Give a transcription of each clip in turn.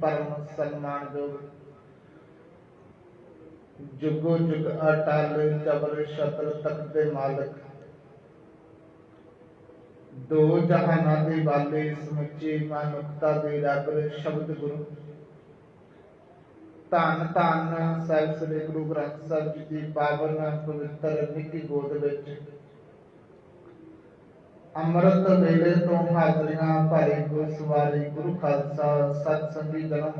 ਪਰਮ ਸਨਮਾਨਯੋਗ ਜੁਗੋ ਜੁਗ ਅਟਲ ਜਬਰ ਸ਼ਤਰ ਤਖਤ ਦੇ ਮਾਲਕ ਦੋ ਜਹਾਨਾਂ ਦੇ ਵਾਲੇ ਸਮੁੱਚੇ ਮਨੁੱਖਤਾ ਦੇ ਰੱਬ ਸ਼ਬਦ ਗੁਰੂ ਧੰਨ ਧੰਨ ਸਾਹਿਬ ਸ੍ਰੀ ਗੁਰੂ ਗ੍ਰੰਥ ਸਾਹਿਬ ਜੀ ਦੀ ਪਾਵਨ ਪਵਿੱਤਰ ਨਿੱਕੀ ਗੋਦ ਵਿੱਚ ਅੰਮ੍ਰਿਤ ਵੇਲੇ ਤੋਂ ਹਾਜ਼ਰੀਆਂ ਭਰੀ ਗੁਰਸਵਾਰੀ ਗੁਰੂ ਖਾਲਸਾ ਸਤ ਸੰਗੀ ਜਨਮ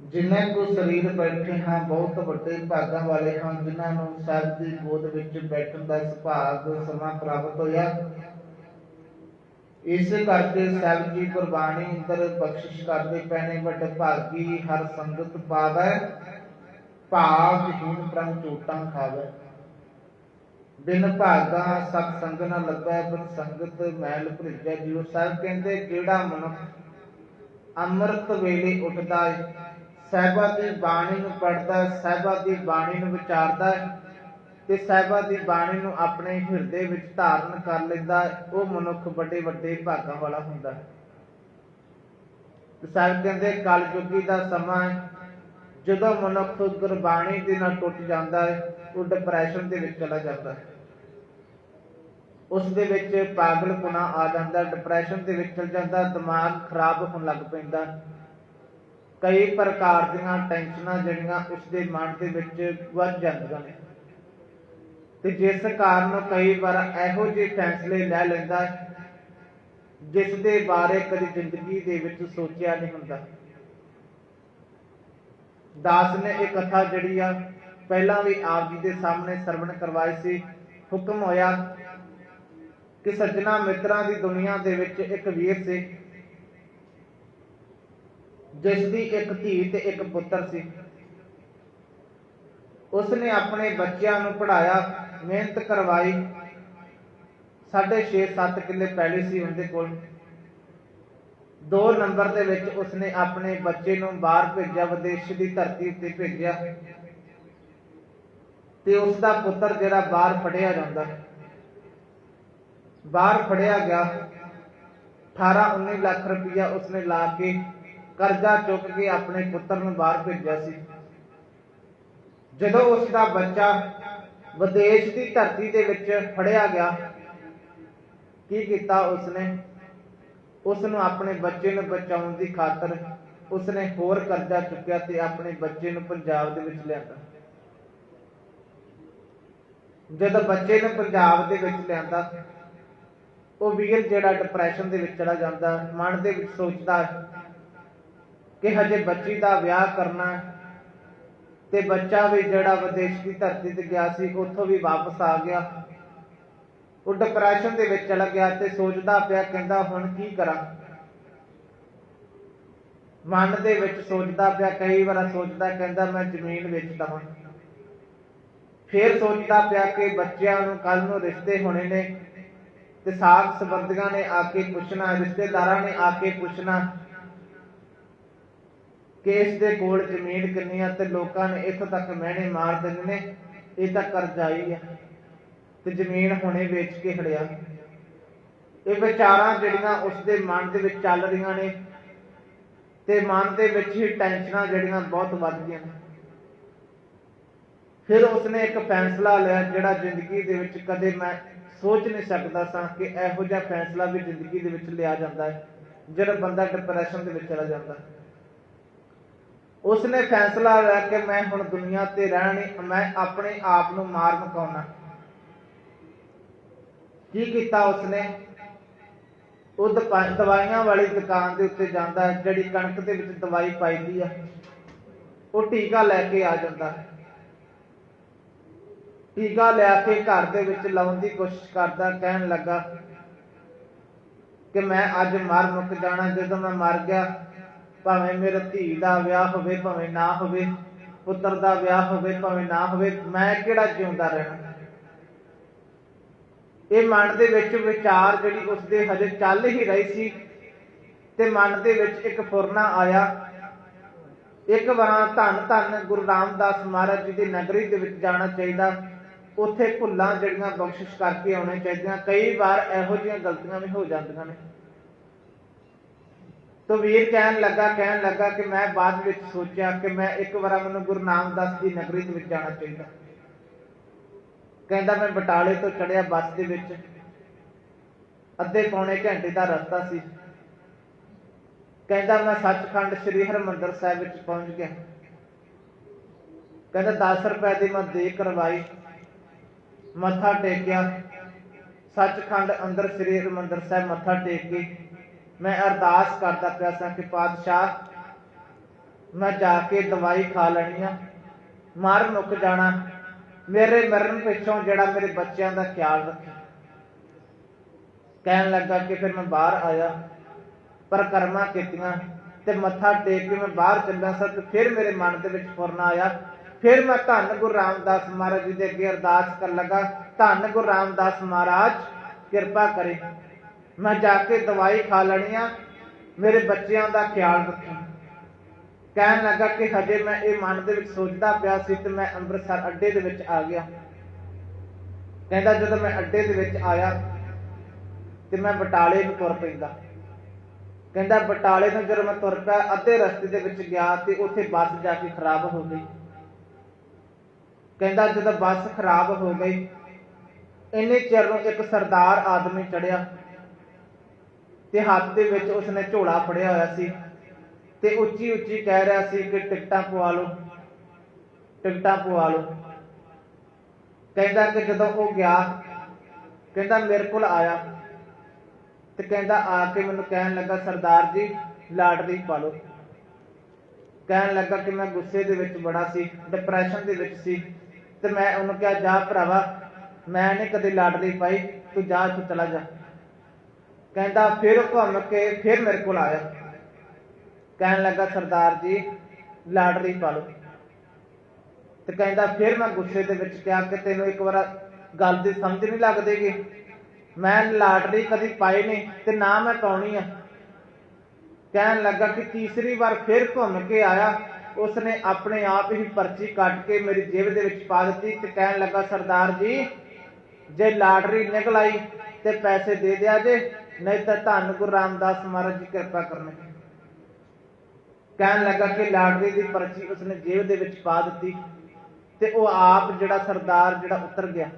ਜਿਨ੍ਹਾਂ ਕੋ ਸਰੀਰ ਬੈਠੇ ਹਾਂ, ਬਹੁਤ ਵੱਡੇ ਭਾਗਾਂ ਵਾਲੇ ਹਾਂ, ਜਿਨ੍ਹਾਂ ਨੂੰ ਸਾਹਿਬ ਦੀ ਗੋਦ ਵਿੱਚ ਬੈਠਣ ਦਾ ਸੁਭਾਗ ਸਮਾਂ ਪ੍ਰਾਪਤ ਹੋਇਆ। ਇਸ ਕਰਕੇ ਸਾਹਿਬ ਜੀ ਕੁਰਬਾਨੀ ਅੰਦਰ ਬਖਸ਼ਿਸ਼ ਕਰਦੇ ਪੈਣੇ ਵੱਡ ਭਾਗੀ ਹਰ ਸੰਗਤ ਪਾਵੈ ਭਾਗ ਹੀਨ ਪ੍ਰਮ ਝੂਟਾਂ ਖਾਵੇ। ਬਿਨ ਭਾਗਾ ਸਤ ਸੰਗ ਨ ਲੱਗੈ ਬਿਨ ਸੰਗਤ ਮੈਲ ਭਰਿਜੈ ਜਿਉ। ਸਾਹਿਬ ਕਹਿੰਦੇ ਜਿਹੜਾ ਮਨੁੱਖ ਅੰਮ੍ਰਿਤ ਵੇਲੇ ਉੱਠਦਾ ਹੈ ਸਾਹਿਬਾਂ ਦੀ ਬਾਣੀ ਨੂੰ ਪੜ੍ਹਦਾ ਹੈ ਦੀ ਬਾਣੀ ਨੂੰ ਵਿਚਾਰਦਾ ਹੈ ਤੇ ਸਾਹਿਬਾਂ ਦੀ ਬਾਣੀ ਨੂੰ ਆਪਣੇ ਹਿਰਦੇ ਵਿੱਚ ਧਾਰਨ ਕਰ ਲੈਂਦਾ ਹੈ, ਉਹ ਮਨੁੱਖ ਵੱਡੇ ਵੱਡੇ ਭਾਗਾਂ ਵਾਲਾ ਹੁੰਦਾ ਹੈ ਸਾਹਿਬ ਕਹਿੰਦੇ ਕਲਯੁਗੀ ਦਾ ਸਮਾਂ ਹੈ ਜਦੋਂ ਮਨੁੱਖ ਗੁਰਬਾਣੀ ਦੇ ਨਾਲ ਟੁੱਟ ਜਾਂਦਾ ਹੈ ਉਹ ਡਿਪਰੈਸ਼ਨ ਦੇ ਵਿੱਚ ਚਲਾ ਜਾਂਦਾ ਹੈ ਉਸ ਦੇ ਵਿੱਚ ਪਾਗਲਪੁਣਾ ਆ ਜਾਂਦਾ ਡਿਪਰੈਸ਼ਨ ਦੇ ਵਿੱਚ ਚਲ ਜਾਂਦਾ ਦਿਮਾਗ ਖਰਾਬ ਹੋਣ ਲੱਗ ਪੈਂਦਾ। ਕਈ ਪ੍ਰਕਾਰ ਦੀਆਂ ਟੈਨਸ਼ਨਾਂ ਜਿਹੜੀਆਂ ਉਸ ਦੇ ਮਨ ਦੇ ਵਿੱਚ ਵੱਧ ਜਾਂਦੀਆਂ ਨੇ। ਤੇ ਜਿਸ ਕਾਰਨ ਕਈ ਵਾਰ ਇਹੋ ਜਿਹੇ ਫੈਸਲੇ ਲੈ ਲੈਂਦਾ ਹੈ, ਜਿਸ ਦੇ ਬਾਰੇ ਕਦੀ ਜ਼ਿੰਦਗੀ ਦੇ ਵਿੱਚ ਸੋਚਿਆ ਨਹੀਂ ਹੁੰਦਾ। ਦਾਸ ਨੇ ਇਹ ਕਥਾ ਜਿਹੜੀ ਆ ਪਹਿਲਾਂ ਵੀ ਆਪ ਜੀ ਦੇ ਸਾਹਮਣੇ ਸਰਵਣ ਕਰਵਾਈ ਸੀ ਹੁਕਮ ਹੋਇਆ ਕਿ ਸੱਜਣਾ ਮਿੱਤਰਾਂ ਦੀ ਦੁਨੀਆ ਦੇ ਵਿੱਚ ਇੱਕ ਵੀਰ ਸੀ। ਜਿਸ ਦੀ ਇੱਕ ਧੀ ਤੇ ਇੱਕ ਪੁੱਤਰ ਸੀ। ਉਸ ਨੇ ਆਪਣੇ ਬੱਚਿਆਂ ਨੂੰ ਪੜਾਇਆ ਮਿਹਨਤ ਕਰਵਾਈ। ਸਾਢੇ 6-7 ਕਿੱਲੇ ਪੈਲੀ ਸੀ ਉਹਦੇ ਕੋਲ। ਦੋ ਨੰਬਰ ਦੇ ਵਿੱਚ ਉਸਨੇ ਆਪਣੇ ਬੱਚੇ ਨੂੰ ਬਾਹਰ ਭੇਜਿਆ, ਵਿਦੇਸ਼ ਦੀ ਧਰਤੀ ਉੱਤੇ ਭੇਜਿਆ। ਤੇ ਉਸ ਦਾ ਪੁੱਤਰ ਜਿਹੜਾ ਬਾਹਰ ਫੜਿਆ ਜਾਂਦਾ। ਬਾਹਰ ਫੜਿਆ ਗਿਆ। 18-19 ਲੱਖ ਰੁਪਇਆ ਉਸਨੇ ਲਾ ਕੇ ਕਰਜ਼ਾ ਚੁੱਕ ਕੇ ਆਪਣੇ ਪੁੱਤਰ ਨੂੰ ਬਾਹਰ ਭੇਜਿਆ ਸੀ। ਜਦੋਂ ਉਸ ਦਾ ਬੱਚਾ ਵਿਦੇਸ਼ ਦੀ ਧਰਤੀ ਦੇ ਵਿੱਚ ਫੜਿਆ ਗਿਆ, ਕੀ ਕੀਤਾ ਉਸਨੇ? ਉਸ ਨੂੰ ਆਪਣੇ ਬੱਚੇ ਨੂੰ ਬਚਾਉਣ ਦੀ ਖਾਤਰ ਉਸਨੇ ਹੋਰ ਕਰਜ਼ਾ ਚੁੱਕਿਆ ਤੇ ਆਪਣੇ ਬੱਚੇ ਨੂੰ ਪੰਜਾਬ ਦੇ ਵਿੱਚ ਲਿਆਂਦਾ। ਜਦੋਂ ਬੱਚੇ ਨੂੰ ਪੰਜਾਬ ਦੇ ਵਿੱਚ ਲਿਆਂਦਾ ਉਹ ਵੀਰ ਜਿਹੜਾ ਡਿਪਰੈਸ਼ਨ ਦੇ ਵਿੱਚ ਚਲਾ ਜਾਂਦਾ, ਮਨ ਦੇ ਵਿੱਚ ਸੋਚਦਾ ਕਿ ਹਜੇ ਬੱਚੀ ਦਾ ਵਿਆਹ ਕਰਨਾ ਤੇ ਬੱਚਾ ਵੀ ਜਿਹੜਾ ਵਿਦੇਸ਼ ਦੀ ਧਰਤੀ ਤੇ ਗਿਆ ਸੀ, ਉੱਥੋਂ ਵੀ ਵਾਪਸ ਆ ਗਿਆ। ਉਹ ਡਿਪਰੈਸ਼ਨ ਦੇ ਵਿੱਚ ਚਲਾ ਗਿਆ ਤੇ ਸੋਚਦਾ ਪਿਆ, ਕਹਿੰਦਾ ਹੁਣ ਕੀ ਕਰਾਂ? ਮਨ ਦੇ ਵਿੱਚ ਸੋਚਦਾ ਪਿਆ, ਕਈ ਵਾਰ ਸੋਚਦਾ, ਕਹਿੰਦਾ ਮੈਂ ਜ਼ਮੀਨ ਵੇਚ ਦਵਾਂ ਫਿਰ ਸੋਚਦਾ ਪਿਆ ਕਿ ਬੱਚਿਆਂ ਨੂੰ ਕੱਲ ਨੂੰ ਰਿਸ਼ਤੇ ਹੋਣੇ ਨੇ। ਤੇ ਸਾਥ ਸੰਬੰਧੀਆਂ ਨੇ ਆ ਕੇ ਪੁੱਛਣਾ, ਰਿਸ਼ਤੇਦਾਰਾਂ ਨੇ ਆ ਕੇ ਪੁੱਛਣਾ ਕਿ ਇਸ ਦੇ ਕੋਲ ਜ਼ਮੀਨ ਕਿੰਨੀ ਆ ਤੇ ਲੋਕਾਂ ਨੇ ਇੱਥੋਂ ਤੱਕ ਮਹਿਣੇ ਮਾਰ ਦਿੰਦੇ ਨੇ, ਇਹ ਤਾਂ ਕਰਜ਼ਾਈ ਆ ਤੇ ਜ਼ਮੀਨ ਹੁਣੇ ਵੇਚ ਕੇ ਖੜਿਆ। ਇਹ ਵਿਚਾਰਾਂ ਜਿਹੜੀਆਂ ਉਸ ਦੇ ਮਨ ਦੇ ਵਿੱਚ ਚੱਲ ਰਹੀਆਂ ਨੇ ਤੇ ਮਨ ਦੇ ਵਿੱਚ ਹੀ ਟੈਨਸ਼ਨਾਂ ਜਿਹੜੀਆਂ ਬਹੁਤ ਵੱਧ ਗਈਆਂ। ਫਿਰ ਉਸਨੇ ਇੱਕ ਫੈਸਲਾ ਲਿਆ ਜਿਹੜਾ ਜ਼ਿੰਦਗੀ ਦੇ ਵਿੱਚ ਕਦੇ ਮੈਂ ਸੋਚ ਨਹੀਂ ਸਕਦਾ ਸਾਂ ਕਿ ਇਹੋ ਜਿਹਾ ਫੈਸਲਾ ਵੀ ਜ਼ਿੰਦਗੀ ਦੇ ਵਿੱਚ ਲਿਆ ਜਾਂਦਾ ਹੈ ਜਿਹੜਾ ਬੰਦਾ ਡਿਪਰੈਸ਼ਨ ਦੇ ਵਿੱਚ ਚਲਾ ਜਾਂਦਾ ਉਸਨੇ ਫੈਸਲਾ ਲਿਆ ਕਿ ਮੈਂ ਹੁਣ ਦੁਨੀਆ ਤੇ ਰਹਿਣਾ ਮੈਂ ਆਪਣੇ ਆਪ ਨੂੰ ਮਾਰ ਮੁਕਾਉਣਾ। ਕੀ ਕੀਤਾ ਉਸਨੇ? ਉਹ ਦਵਾਈਆਂ ਵਾਲੀ ਦੁਕਾਨ ਦੇ ਉੱਤੇ ਜਾਂਦਾ ਹੈ, ਜਿਹੜੀ ਕਣਕ ਦੇ ਵਿੱਚ ਦਵਾਈ ਪਾਈਦੀ ਆ। ਉਹ ਟੀਕਾ ਲੈ ਕੇ ਆ ਜਾਂਦਾ ਟੀਕਾ ਲਿਆ ਕੇ ਘਰ ਦੇ ਵਿੱਚ ਲਾਉਣ ਦੀ ਕੋਸ਼ਿਸ਼ ਕਰਦਾ, ਕਹਿਣ ਲੱਗਾ ਕਿ ਮੈਂ ਅੱਜ ਮਰ ਮੁੱਕ ਜਾਣਾ, ਜਦੋਂ ਮੈਂ ਮਰ ਗਿਆ, ਭਾਵੇਂ ਮੇਰੇ ਧੀ ਦਾ ਵਿਆਹ ਹੋਵੇ, ਭਾਵੇਂ ਨਾ ਹੋਵੇ, ਪੁੱਤਰ ਦਾ ਵਿਆਹ ਹੋਵੇ, ਭਾਵੇਂ ਨਾ ਹੋਵੇ, ਮੈਂ ਕਿਹੜਾ ਜਿਉਂਦਾ ਰਹਿਣਾ? ਇਹ ਮਨ ਦੇ ਵਿੱਚ ਵਿਚਾਰ ਜਿਹੜੀ ਉਸ ਦੇ ਹਜੇ ਚੱਲ ਹੀ ਰਹੀ ਸੀ ਤੇ ਮਨ ਦੇ ਵਿੱਚ ਇੱਕ ਫੁਰਨਾ ਆਇਆ। ਇੱਕ ਵਾਰ ਧੰਨ ਧੰਨ ਗੁਰੂ ਰਾਮਦਾਸ ਮਹਾਰਾਜ ਜੀ ਦੀ ਨਗਰੀ ਦੇ ਵਿੱਚ ਜਾਣਾ ਚਾਹੀਦਾ। ਉੱਥੇ ਭੁੱਲਾਂ ਜਿਹੜੀਆਂ ਬਖਸ਼ਿਸ਼ ਕਰਕੇ ਆਉਣੇ ਚਾਹੀਦੀਆਂ, ਕਈ ਵਾਰ ਇਹੋ ਜਿਹੀਆਂ ਗਲਤੀਆਂ ਵੀ ਹੋ ਜਾਂਦੀਆਂ ਨੇ। ਤੋ ਵੀਰ ਕਹਿਣ ਲੱਗਾ ਕਹਿਣ ਲੱਗਾ ਕਿ ਮੈਂ ਬਾਅਦ ਵਿੱਚ ਸੋਚਿਆ ਕਿ ਮੈਂ ਇੱਕ ਵਾਰ ਮੈਨੂੰ ਗੁਰੂ ਨਾਨਕਦਾਸ ਦੀ ਨਗਰੀ ਦੇ ਵਿੱਚ ਜਾਣਾ ਚਾਹੀਦਾ। ਕਹਿੰਦਾ, ਮੈਂ ਬਟਾਲੇ ਤੋਂ ਚੜਿਆ ਬੱਸ ਦੇ ਵਿੱਚ। ਅੱਧੇ ਪੌਣੇ ਘੰਟੇ ਦਾ ਰਸਤਾ ਸੀ। ਕਹਿੰਦਾ, ਮੈਂ ਸੱਚਖੰਡ ਸ੍ਰੀ ਹਰਿਮੰਦਰ ਸਾਹਿਬ ਵਿੱਚ ਪਹੁੰਚ ਗਿਆ। ਕਹਿੰਦਾ 10 ਰੁਪਏ ਦੀ ਮੈਂ ਦੇ ਕਰਵਾਈ। ਮੱਥਾ ਟੇਕਿਆ। ਸੱਚਖੰਡ ਅੰਦਰ ਸ੍ਰੀ ਹਰਿਮੰਦਰ ਸਾਹਿਬ ਮੱਥਾ ਟੇਕ ਕੇ ਮੈਂ ਅਰਦਾਸ ਕਰਦਾ ਪਿਆ ਸਾਂ ਕਿ ਪਾਤਸ਼ਾਹ, ਮੈਂ ਜਾ ਕੇ ਦਵਾਈ ਖਾ ਲੈਣੀ ਆ। ਮਰ ਮੁੱਕ ਜਾਣਾ। ਮੇਰੇ ਮਰਨ ਪਿੱਛੋਂ ਜਿਹੜਾ ਮੇਰੇ ਬੱਚਿਆਂ ਦਾ ਖਿਆਲ ਰੱਖਿਆ। ਕਹਿਣ ਲੱਗਾ ਕਿ ਫਿਰ ਮੈਂ ਬਾਹਰ ਆਇਆ, ਪਰ ਕਰਮਾਂ ਕੀਤੀਆਂ ਤੇ ਮੱਥਾ ਟੇਕ ਕੇ ਮੈਂ ਬਾਹਰ ਚੱਲਿਆ ਸਾਂ ਫਿਰ ਮੇਰੇ ਮਨ ਦੇ ਵਿੱਚ ਫੁਰਨ ਆਇਆ। ਫਿਰ ਮੈਂ ਧੰਨ ਗੁਰੂ ਰਾਮਦਾਸ ਮਹਾਰਾਜ ਜੀ ਦੇ ਅੱਗੇ ਅਰਦਾਸ ਕਰਨ ਲੱਗਾ, ਧੰਨ ਗੁਰੂ ਰਾਮਦਾਸ ਮਹਾਰਾਜ, ਕਿਰਪਾ ਕਰੇ। ਮੈਂ ਜਾ ਕੇ ਦਵਾਈ ਖਾ ਲੈਣੀ ਆ, ਮੇਰੇ ਬੱਚਿਆਂ ਦਾ ਖਿਆਲ ਰੱਖੀ। ਕਹਿਣ ਲੱਗਾ ਕਿ ਹਜੇ ਮੈਂ ਇਹ ਮਨ ਦੇ ਵਿੱਚ ਸੋਚਦਾ ਪਿਆ ਸੀ ਤੇ ਮੈਂ ਅੰਮ੍ਰਿਤਸਰ ਅੱਡੇ ਦੇ ਵਿੱਚ ਆ ਗਿਆ। ਕਹਿੰਦਾ ਜਦੋਂ ਮੈਂ ਅੱਡੇ ਦੇ ਵਿੱਚ ਆਇਆ ਤੇ ਮੈਂ ਬਟਾਲੇ ਨੂੰ ਤੁਰ ਪੈਂਦਾ। ਕਹਿੰਦਾ ਬਟਾਲੇ ਤੋਂ ਜਦੋਂ ਮੈਂ ਤੁਰ ਪਿਆ, ਅੱਧੇ ਰਸਤੇ ਦੇ ਵਿੱਚ ਗਿਆ ਤੇ ਉੱਥੇ ਬੱਸ ਜਾ ਕੇ ਖਰਾਬ ਹੋ ਗਈ। ਕਹਿੰਦਾ ਜਦੋਂ ਬੱਸ ਖਰਾਬ ਹੋ ਗਈ, ਇੰਨੇ ਚਿਰ ਨੂੰ ਇੱਕ ਸਰਦਾਰ ਆਦਮੀ ਚੜਿਆ ਤੇ ਹੱਥ ਦੇ ਵਿੱਚ ਉਸਨੇ ਝੋਲਾ ਫੜਿਆ ਹੋਇਆ ਸੀ ਤੇ ਉੱਚੀ ਉੱਚੀ ਕਹਿ ਰਿਹਾ ਸੀ ਕਿ ਟਿਕਟਾਂ ਪਵਾ ਲਓ, ਟਿਕਟਾਂ ਪਵਾ ਲਓ। ਕਹਿੰਦਾ ਕਿ ਜਦੋਂ ਉਹ ਗਿਆ, ਕਹਿੰਦਾ ਮੇਰੇ ਕੋਲ ਆਇਆ ਤੇ ਕਹਿੰਦਾ ਆ ਕੇ ਮੈਨੂੰ ਕਹਿਣ ਲੱਗਾ, ਸਰਦਾਰ ਜੀ, ਲਾਟਰੀ ਪਾ ਲਓ। ਕਹਿਣ ਲੱਗਾ ਕਿ ਮੈਂ ਗੁੱਸੇ ਦੇ ਵਿੱਚ ਬੜਾ ਸੀ ਡਿਪਰੈਸ਼ਨ ਦੇ ਵਿੱਚ ਸੀ। ਤੇ ਮੈਂ ਉਹਨੂੰ ਕਿਹਾ, ਜਾ ਭਰਾਵਾ, ਮੈਂ ਨਹੀਂ ਕਦੇ ਲਾਟਰੀ ਪਾਈ, ਤੂੰ ਜਾ ਤੂੰ ਚਲਾ ਜਾ। ਕਹਿੰਦਾ, ਫਿਰ ਘੁੰਮ ਕੇ ਫਿਰ ਮੇਰੇ ਕੋਲ ਆਇਆ। ਕਹਿਣ ਲੱਗਾ, ਸਰਦਾਰ ਜੀ ਲਾਟਰੀ ਪਾ ਲਓ। ਤੇ ਕਹਿੰਦਾ, ਫਿਰ ਮੈਂ ਗੁੱਸੇ ਦੇ ਵਿੱਚ ਕਿਹਾ ਕਿ ਤੈਨੂੰ ਇੱਕ ਵਾਰ ਗੱਲ ਦੀ ਸਮਝ ਨਹੀਂ ਲੱਗਦੀਗੀ। ਮੈਂ ਲਾਟਰੀ ਕਦੀ ਪਾਈ ਨਹੀਂ ਤੇ ਨਾ ਮੈਂ ਪਾਉਣੀ ਆ। ਕਹਿਣ ਲੱਗਾ ਕਿ ਤੀਸਰੀ ਵਾਰ ਫਿਰ ਘੁੰਮ ਕੇ ਆਇਆ। ਉਸਨੇ ਆਪਣੇ ਆਪ ਹੀ ਪਰਚੀ ਕੱਟ ਕੇ ਮੇਰੀ ਜੇਬ ਦੇ ਵਿੱਚ ਪਾ ਦਿੱਤੀ ਤੇ ਕਹਿਣ ਲੱਗਾ, ਸਰਦਾਰ ਜੀ, ਜੇ ਲਾਟਰੀ ਨਿਕਲ ਆਈ ਤੇ ਪੈਸੇ ਦੇ ਦਿਆ ਜੇ, ਨਹੀਂ ਤਾਂ ਧੰਨ ਗੁਰੂ ਰਾਮਦਾਸ ਮਹਾਰਾਜ ਜੀ ਕਿਰਪਾ ਕਰਨੇ ਕਹਿਣ ਲੱਗਾ ਕਿ ਲਾਟਰੀ ਦੀ ਪਰਚੀ ਉਸਨੇ ਜੇਬ ਦੇ ਵਿੱਚ ਪਾ ਦਿੱਤੀ ਤੇ ਉਹ ਆਪ ਜਿਹੜਾ ਸਰਦਾਰ ਜਿਹੜਾ ਉਤਰ ਗਿਆ।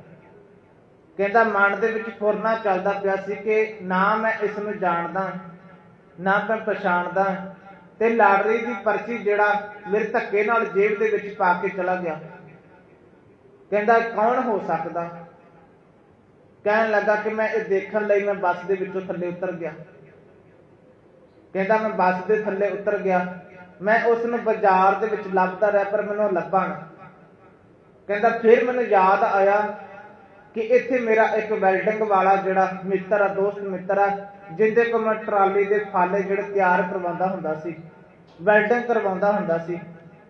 ਕਹਿੰਦਾ, ਮਨ ਦੇ ਵਿੱਚ ਫੁਰਨਾ ਚੱਲਦਾ ਪਿਆ ਸੀ ਕਿ ਨਾ ਮੈਂ ਇਸ ਨੂੰ ਜਾਣਦਾ, ਨਾ ਮੈਂ ਪਛਾਣਦਾ ਤੇ ਲਾਟਰੀ ਦੀ ਪਰਚੀ ਜਿਹੜਾ ਮੇਰੇ ਧੱਕੇ ਨਾਲ ਜੇਬ ਦੇ ਵਿੱਚ ਪਾ ਕੇ ਚਲਾ ਗਿਆ। ਕਹਿੰਦਾ, ਕੌਣ ਹੋ ਸਕਦਾ? ਕਹਿਣ ਲੱਗਾ ਕਿ ਮੈਂ ਇਹ ਦੇਖਣ ਲਈ ਮੈਂ ਬੱਸ ਦੇ ਵਿੱਚੋਂ ਥੱਲੇ ਉਤਰ ਗਿਆ। ਕਹਿੰਦਾ, ਮੈਂ ਬੱਸ ਦੇ ਥੱਲੇ ਉਤਰ ਗਿਆ। ਮੈਂ ਉਸ ਨੂੰ ਬਾਜ਼ਾਰ ਦੇ ਵਿੱਚ ਲੱਭਦਾ ਰਿਹਾ, ਪਰ ਮੈਨੂੰ ਲੱਭਾ ਨਾ। ਕਹਿੰਦਾ, ਫਿਰ ਮੈਨੂੰ ਯਾਦ ਆਇਆ ਕਿ ਇੱਥੇ ਮੇਰਾ ਇੱਕ ਵੈਲਡਿੰਗ ਵਾਲਾ ਜਿਹੜਾ ਮਿੱਤਰ ਆ, ਦੋਸਤ ਮਿੱਤਰ ਆ ਜਿੰਦੇ ਕੋਲ ਮੈਂ ਟਰਾਲੀ ਦੇ ਫਾਲੇ ਜਿਹੜੇ ਤਿਆਰ ਕਰਵਾਉਂਦਾ ਹੁੰਦਾ ਸੀ ਵੈਲਡਿੰਗ ਕਰਵਾਉਂਦਾ ਹੁੰਦਾ ਸੀ,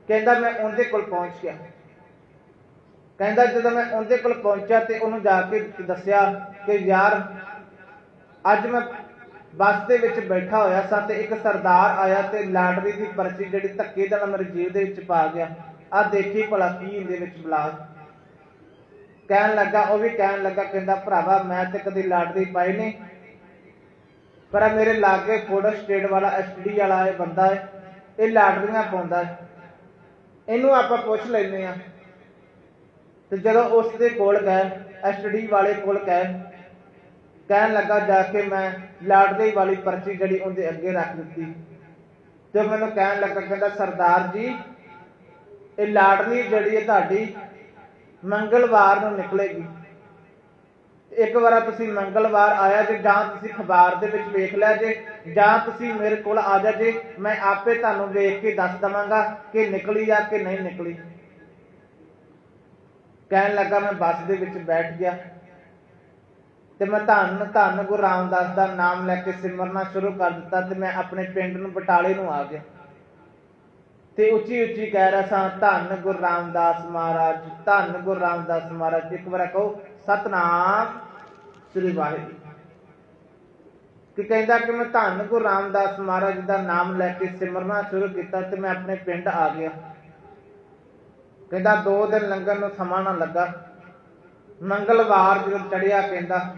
ਕਹਿੰਦਾ ਮੈਂ ਉਹਦੇ ਕੋਲ ਪਹੁੰਚ ਗਿਆ। ਕਹਿੰਦਾ ਜਦੋਂ ਮੈਂ ਉਹਦੇ ਕੋਲ ਪਹੁੰਚਿਆ ਤੇ ਉਹਨੂੰ ਜਾ ਕੇ ਦੱਸਿਆ ਕਿ ਯਾਰ, ਅੱਜ ਮੈਂ ਬੱਸ ਦੇ ਵਿੱਚ ਬੈਠਾ ਹੋਇਆ ਸਾਂ ਤੇ ਇੱਕ ਸਰਦਾਰ ਆਇਆ ਤੇ ਲਾਟਰੀ ਦੀ ਪਰਚੀ ਜਿਹੜੀ ਧੱਕੇ ਦਾ ਮੇਰੀ ਜੇਬ ਦੇ ਵਿੱਚ ਪਾ ਗਿਆ। ਆ ਦੇਖੀ ਭਲਾ ਕੀ ਇਹਦੇ ਵਿੱਚ ਬਲਾ ਕਹਿਣ ਲੱਗਾ, ਉਹ ਵੀ ਕਹਿਣ ਲੱਗਾ, ਕਹਿੰਦਾ ਭਰਾਵਾ ਮੈਂ ਤੇ ਕਦੀ ਲਾਟਰੀ ਪਾਈ ਨਹੀਂ। ਪਰ ਮੇਰੇ ਲਾਗੇ ਫੋਟੋ ਸਟੇਟ ਵਾਲਾ ਐਸਡੀ ਵਾਲਾ ਇਹ ਬੰਦਾ ਹੈ, ਇਹ ਲਾਟਰੀਆਂ ਪਾਉਂਦਾ ਹੈ। ਇਹਨੂੰ ਆਪਾਂ ਪੁੱਛ ਲੈਨੇ ਆ ਤੇ ਜਦੋਂ ਉਸ ਦੇ ਕੋਲ ਗਏ ਐਸਡੀ ਵਾਲੇ ਕੋਲ ਗਏ, ਕਹਿਣ ਲੱਗਾ ਜਾ ਕੇ ਮੈਂ ਲਾਟਰੀ ਵਾਲੀ ਪਰਚੀ ਜਿਹੜੀ ਉਹਦੇ ਅੱਗੇ ਰੱਖ ਦਿੱਤੀ। ਤੇ ਉਹ ਮੈਨੂੰ ਕਹਿਣ ਲੱਗਾ, ਕਹਿੰਦਾ, ਸਰਦਾਰ ਜੀ, ਇਹ ਲਾਟਰੀ ਜਿਹੜੀ ਹੈ ਤੁਹਾਡੀ, ਮੰਗਲਵਾਰ ਨੂੰ ਨਿਕਲੇਗੀ। ਇੱਕ ਵਾਰ ਤੁਸੀਂ ਮੰਗਲਵਾਰ ਆਇਆ ਜੇ, ਜਾਂ ਤੁਸੀਂ ਅਖਬਾਰ ਦੇ ਵਿੱਚ ਵੇਖ ਲਿਆ ਜੇ, ਜਾਂ ਤੁਸੀਂ ਮੇਰੇ ਕੋਲ ਆ ਜਾ ਜੇ, ਮੈਂ ਆਪੇ ਤੁਹਾਨੂੰ ਵੇਖ ਕੇ ਦੱਸ ਦਵਾਂਗਾ ਕਿ ਨਿਕਲੀ ਜਾਂ ਕਿ ਨਹੀਂ ਨਿਕਲੀ। ਕਹਿਣ ਲੱਗਾ ਮੈਂ ਬੱਸ ਦੇ ਵਿੱਚ ਬੈਠ ਗਿਆ ਤੇ ਮੈਂ ਧੰਨ ਧੰਨ ਗੁਰੂ ਰਾਮਦਾਸ ਦਾ ਨਾਮ ਲੈ ਕੇ ਸਿਮਰਨਾ ਸ਼ੁਰੂ ਕਰ ਦਿੱਤਾ ਤੇ ਮੈਂ ਆਪਣੇ ਪਿੰਡ ਨੂੰ ਬਟਾਲੇ ਨੂੰ ਆ ਗਿਆ। ਤੇ ਉੱਚੀ ਉੱਚੀ ਕਹਿ ਰਿਹਾ ਸਾਂ, ਧੰਨ ਗੁਰੂ ਰਾਮਦਾਸ ਮਹਾਰਾਜ, ਧੰਨ ਗੁਰੂ ਰਾਮਦਾਸ ਮਹਾਰਾਜ, ਇੱਕ ਵਾਰ ਕਹੋ, ਸਤਨਾਮ ਸ੍ਰੀ ਵਾਹਿਗੁਰੂ। ਕਿ ਕਹਿੰਦਾ ਕਿ ਮੈਂ ਧੰਨ ਗੁਰੂ ਰਾਮਦਾਸ ਮਹਾਰਾਜ ਦਾ ਨਾਮ ਲੈ ਕੇ ਸਿਮਰਨਾ ਸ਼ੁਰੂ ਕੀਤਾ ਤੇ ਮੈਂ ਆਪਣੇ ਪਿੰਡ ਆ ਗਿਆ। ਕਹਿੰਦਾ ਦੋ ਦਿਨ ਲੰਘਣ ਨੂੰ ਸਮਾਂ ਨਾ ਲੱਗਾ। ਮੰਗਲਵਾਰ ਜਦੋਂ ਚੜਿਆ ਕਹਿੰਦਾ,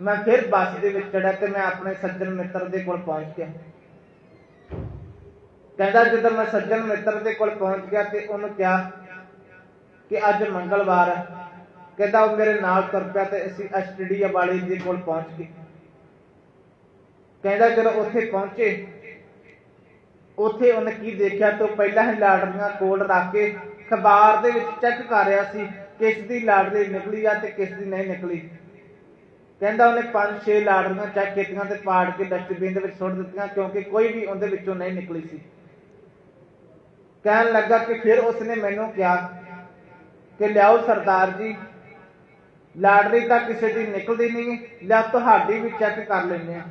ਮੈਂ ਫਿਰ ਬੱਸ ਦੇ ਵਿੱਚ ਚੜਿਆ ਤੇ ਮੈਂ ਆਪਣੇ ਸੱਜਣ ਮਿੱਤਰ ਦੇ ਕੋਲ ਪਹੁੰਚ ਗਿਆ। ਕਹਿੰਦਾ ਜਦੋਂ ਮੈਂ ਸੱਜਣ ਮਿੱਤਰ ਦੇ ਕੋਲ ਪਹੁੰਚ ਗਿਆ ਤੇ ਉਹਨੂੰ ਕਿਹਾ ਕਿ ਅੱਜ ਮੰਗਲਵਾਰ ਹੈ। ਕਹਿੰਦਾ ਉਹ ਮੇਰੇ ਨਾਲ ਤੁਰ ਪਿਆ ਤੇ ਅਸੀਂ ਅਸਟਡੀਆ ਵਾਲੇ ਦੇ ਕੋਲ ਪਹੁੰਚ ਗਏ। ਕਹਿੰਦਾ ਜਦੋਂ ਉੱਥੇ ਪਹੁੰਚੇ, ਉੱਥੇ ਉਹਨੇ ਕੀ ਦੇਖਿਆ? ਤਾਂ ਪਹਿਲਾਂ ਹੀ ਲਾੜਲੀਆਂ ਕੋਲ ਰੱਖ ਕੇ ਅਖਬਾਰ ਦੇ ਵਿੱਚ ਚੈੱਕ ਕਰ ਰਿਹਾ ਸੀ ਕਿਸ ਦੀ ਲਾੜਲੀ ਨਿਕਲੀ ਆ ਤੇ ਕਿਸ ਦੀ ਨਹੀਂ ਨਿਕਲੀ। ਕਹਿੰਦਾ ਉਹਨੇ ਪੰਜ ਛੇ ਲਾੜਲੀਆਂ ਚੈੱਕ ਕੀਤੀਆਂ ਤੇ ਪਾੜ ਕੇ ਡਸਟਬਿਨ ਦੇ ਵਿੱਚ ਸੁੱਟ ਦਿੱਤੀਆਂ ਕਿਉਂਕਿ ਕੋਈ ਵੀ ਉਹਦੇ ਵਿੱਚੋਂ ਨਹੀਂ ਨਿਕਲੀ ਸੀ। ਕਹਿਣ ਲੱਗਾ ਕਿ ਫਿਰ ਉਸਨੇ ਮੈਨੂੰ ਕਿਹਾ ਕਿ ਲਿਆਓ ਸਰਦਾਰ ਜੀ ਲਾੜਲੀ ਤਾਂ ਕਿਸੇ ਦੀ ਨਿਕਲਦੀ ਨਹੀਂ ਲਿਆ ਤੁਹਾਡੀ ਵੀ ਚੈੱਕ ਕਰ ਲੈਂਦੇ ਆ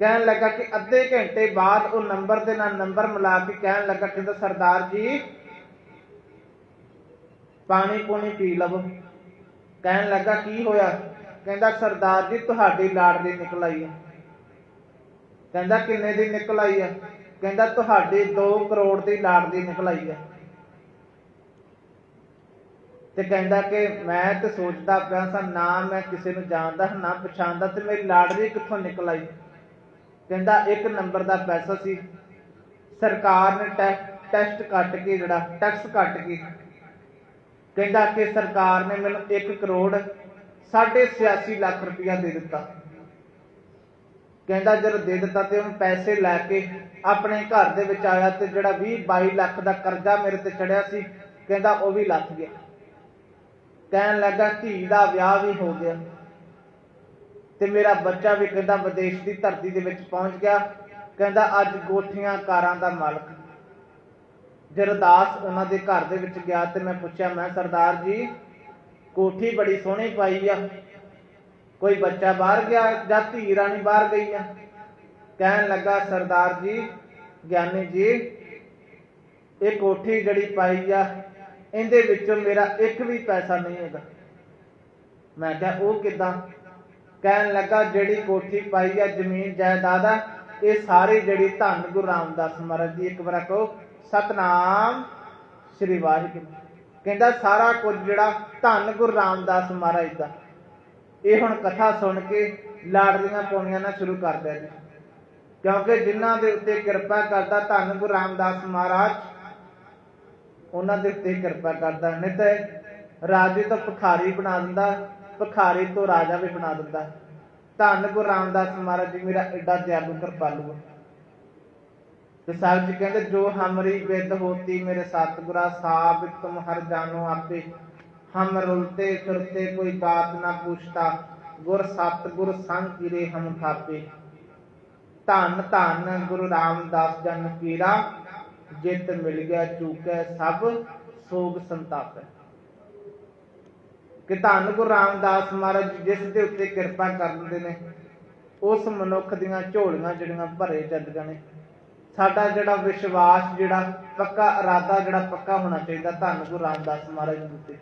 ਕਹਿਣ ਲੱਗਾ ਕਿ ਅੱਧੇ ਘੰਟੇ ਬਾਅਦ ਉਹ ਨੰਬਰ ਦੇ ਨਾਲ ਨੰਬਰ ਮਿਲਾ ਕੇ ਕਹਿਣ ਲੱਗਾ ਕਿ ਸਰਦਾਰ ਜੀ, ਪਾਣੀ ਪੂਣੀ ਪੀ ਲਵੋ। ਕਹਿਣ ਲੱਗਾ ਕੀ ਹੋਇਆ? ਕਹਿੰਦਾ ਸਰਦਾਰ ਜੀ, ਤੁਹਾਡੀ ਲਾੜਲੀ ਨਿਕਲ ਆਈ ਹੈ ਕਹਿੰਦਾ ਕਿੰਨੇ ਦੀ ਨਿਕਲ ਆਈ ਹੈ ਕਹਿੰਦਾ ਤੁਹਾਡੀ 2 ਕਰੋੜ ਦੀ ਲਾੜਲੀ ਨਿਕਲ ਆਈ ਹੈ ਤੇ ਕਹਿੰਦਾ ਕਿ ਮੈਂ ਤੇ ਸੋਚਦਾ ਪਿਆ ਸਾਂ, ਨਾ ਮੈਂ ਕਿਸੇ ਨੂੰ ਜਾਣਦਾ, ਨਾ ਪਛਾਣਦਾ ਤੇ ਮੇਰੀ ਲਾੜਲੀ ਕਿੱਥੋਂ ਨਿਕਲ ਆਈ? ਕਹਿੰਦਾ ਇੱਕ ਨੰਬਰ ਦਾ ਪੈਸਾ ਸੀ। ਸਰਕਾਰ ਨੇ ਟੈਸਟ ਕੱਟ ਕੇ ਜਿਹੜਾ, ਟੈਕਸ ਕੱਟ ਕੇ ਕਹਿੰਦਾ ਕਿ ਸਰਕਾਰ ਨੇ ਮੈਨੂੰ 1 ਕਰੋੜ 86 ਲੱਖ ਰੁਪਇਆ ਦੇ ਦਿੱਤਾ। ਕਹਿੰਦਾ ਜਦੋਂ ਦੇ ਦਿੱਤਾ ਤੇ ਉਹ ਪੈਸੇ ਲੈ ਕੇ ਆਪਣੇ ਘਰ ਦੇ ਵਿੱਚ ਆਇਆ ਤੇ ਜਿਹੜਾ 20 22 ਲੱਖ ਦਾ ਕਰਜ਼ਾ ਮੇਰੇ ਤੇ ਚੜਿਆ ਸੀ, ਕਹਿੰਦਾ ਉਹ ਵੀ ਲੱਥ ਗਿਆ। ਕਹਿਣ ਲੱਗਾ ਧੀ ਦਾ ਵਿਆਹ ਵੀ ਹੋ ਗਿਆ। ਤੇ ਮੇਰਾ ਬੱਚਾ ਵੀ ਕਹਿੰਦਾ ਵਿਦੇਸ਼ ਦੀ ਧਰਤੀ ਦੇ ਵਿੱਚ ਪਹੁੰਚ ਗਿਆ। ਕਹਿੰਦਾ ਅੱਜ ਗੋਠੀਆਂ ਕਾਰਾਂ ਦਾ ਮਾਲਕ। ਜਰਦਾਸ ਉਹਨਾਂ ਦੇ ਘਰ ਦੇ ਵਿੱਚ ਗਿਆ ਤੇ ਮੈਂ ਪੁੱਛਿਆ, ਮੈਂ ਸਰਦਾਰ ਜੀ, ਕੋਠੀ ਬੜੀ ਸੋਹਣੀ ਪਾਈ ਆ। ਕੋਈ ਬੱਚਾ ਬਾਹਰ ਗਿਆ ਜਾਂ ਧੀ ਰਾਣੀ ਬਾਹਰ ਗਈ ਆ? ਕਹਿਣ ਲੱਗਾ, ਸਰਦਾਰ ਜੀ, ਗਿਆਨੀ ਜੀ, ਇਹ ਕੋਠੀ ਜਿਹੜੀ ਪਾਈ ਆ ਇਹਦੇ ਵਿੱਚੋਂ ਮੇਰਾ ਇੱਕ ਵੀ ਪੈਸਾ ਨਹੀਂ ਹੈਗਾ। ਮੈਂ ਕਿਹਾ, ਉਹ ਕਿਦਾਂ? ਕਹਿਣ ਲੱਗਾ, ਜਿਹੜੀ ਕੋਠੀ ਪਾਈ ਆ, ਜ਼ਮੀਨ ਜਾਇਦਾਦ ਆ, ਇਹ ਸਾਰੀ ਜਿਹੜੀ ਧੰਨ ਗੁਰੂ ਰਾਮਦਾਸ ਮਹਾਰਾਜ ਦੀ ਇੱਕ ਵਾਰ ਕਹੋ ਸਤਨਾਮ ਸ੍ਰੀ ਵਾਹਿਗੁਰੂ। ਕਹਿੰਦਾ, ਸਾਰਾ ਕੁਝ ਜਿਹੜਾ ਧੰਨ ਗੁਰੂ ਰਾਮਦਾਸ ਮਹਾਰਾਜ ਦਾ, ਇਹ ਹੁਣ ਕਥਾ ਸੁਣ ਕੇ ਲਾੜਲੀਆਂ ਪਾਉਣੀਆਂ ਨਾ ਸ਼ੁਰੂ ਕਰ ਦਿਆ ਜੀ। ਕਿਉਂਕਿ ਜਿਨ੍ਹਾਂ ਦੇ ਉੱਤੇ ਕਿਰਪਾ ਕਰਦਾ ਧੰਨ ਗੁਰੂ ਰਾਮਦਾਸ ਮਹਾਰਾਜ ਉਹਨਾਂ ਦੇ ਉੱਤੇ ਕਿਰਪਾ ਕਰਦਾ, ਨਹੀਂ ਤੇ ਰਾਜੇ ਤੋਂ ਭਿਖਾਰੀ ਬਣਾ ਦਿੰਦਾ, ਭਿਖਾਰੀ ਤੋਂ ਰਾਜਾ ਵੀ ਬਣਾ ਦਿੰਦਾ। ਧੰਨ ਗੁਰੂ ਰਾਮਦਾਸ ਮਹਾਰਾਜ ਜੀ, ਮੇਰਾ ਐਡਾ ਦਿਆਲੂ ਕਿਰਪਾਲੂ ਤੇ ਸਾਹਿਬ ਜੀ ਕਹਿੰਦੇ, ਜੋ ਹਮਰੀ ਵਿਦ ਹੋਤੀ ਮੇਰੇ ਸਤਿਗੁਰਾ, ਸਾਬ ਤੁਮ ਹਰ ਜਾਨੋ ਆਪੇ। ਹਮ ਰੁਲਤੇ ਫਿਰਤੇ, ਕੋਈ ਬਾਤ ਨਾ ਪੁੱਛਤਾ, ਗੁਰ ਸਤਿਗੁਰ ਸੰਗ ਕੀਰੇ ਹਮ ਥਾਪੇ ਧੰਨ ਧੰਨ ਗੁਰੂ ਰਾਮਦਾਸ ਜਨ ਪੀਰਾ ਜਿਤ ਮਿਲ ਗਿਆ, ਚੂਕੈ ਸਭ ਸੋਗ ਸੰਤਾਪੈ ਕਿ ਧੰਨ ਗੁਰੂ ਰਾਮਦਾਸ ਮਹਾਰਾਜ ਜਿਸ ਦੇ ਉੱਤੇ ਕਿਰਪਾ ਕਰ ਨੇ, ਉਸ ਮਨੁੱਖ ਦੀਆਂ ਝੋਲੀਆਂ ਜਿਹੜੀਆਂ ਭਰੇ ਜਾਂਦੀਆਂ ਨੇ। ਸਾਡਾ ਜਿਹੜਾ ਵਿਸ਼ਵਾਸ, ਜਿਹੜਾ ਪੱਕਾ ਇਰਾਦਾ, ਜਿਹੜਾ ਪੱਕਾ ਹੋਣਾ ਚਾਹੀਦਾ ਧੰਨ ਗੁਰੂ ਰਾਮਦਾਸ ਮਹਾਰਾਜ ਦੇ ਉੱਤੇ।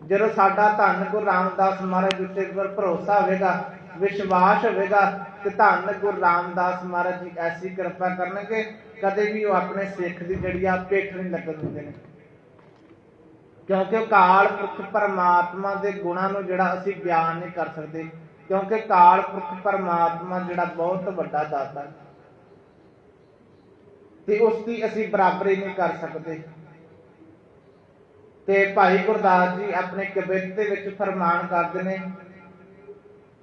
ਜਦੋਂ ਸਾਡਾ ਧੰਨ ਗੁਰੂ ਰਾਮਦਾਸ ਮਹਾਰਾਜ ਉੱਤੇ ਇੱਕ ਵਾਰ ਭਰੋਸਾ ਹੋਵੇਗਾ, ਵਿਸ਼ਵਾਸ ਹੋਵੇਗਾ ਕਿ ਧੰਨ ਗੁਰੂ ਰਾਮਦਾਸ ਮਹਾਰਾਜ ਜੀ ਐਸੀ ਕਿਰਪਾ ਕਰਨਗੇ ਕਦੇ ਵੀ ਉਹ ਆਪਣੇ ਸਿੱਖ ਦੀ ਜਿਹੜੀ ਆ ਪੇਠ ਨਹੀਂ ਲੱਗਣ ਦਿੰਦੇ ਨੇ। ਕਿਉਂਕਿ ਕਾਲ ਪੁਰਖ ਪਰਮਾਤਮਾ ਦੇ ਗੁਣਾਂ ਨੂੰ ਜਿਹੜਾ ਅਸੀਂ ਬਿਆਨ ਨਹੀਂ ਕਰ ਸਕਦੇ, ਕਿਉਂਕਿ ਕਾਲ ਪੁਰਖ ਪਰਮਾਤਮਾ ਜਿਹੜਾ ਬਹੁਤ ਵੱਡਾ ਦਾਤਾ ਹੈ। ਤੇ ਉਸ ਦੀ ਅਸੀਂ ਬਰਾਬਰੀ ਨਹੀਂ ਕਰ ਸਕਦੇ। ਤੇ ਭਾਈ ਗੁਰਦਾਸ ਜੀ ਆਪਣੇ ਕਵਿਤ ਦੇ ਵਿੱਚ ਫਰਮਾਨ ਕਰਦੇ ਨੇ,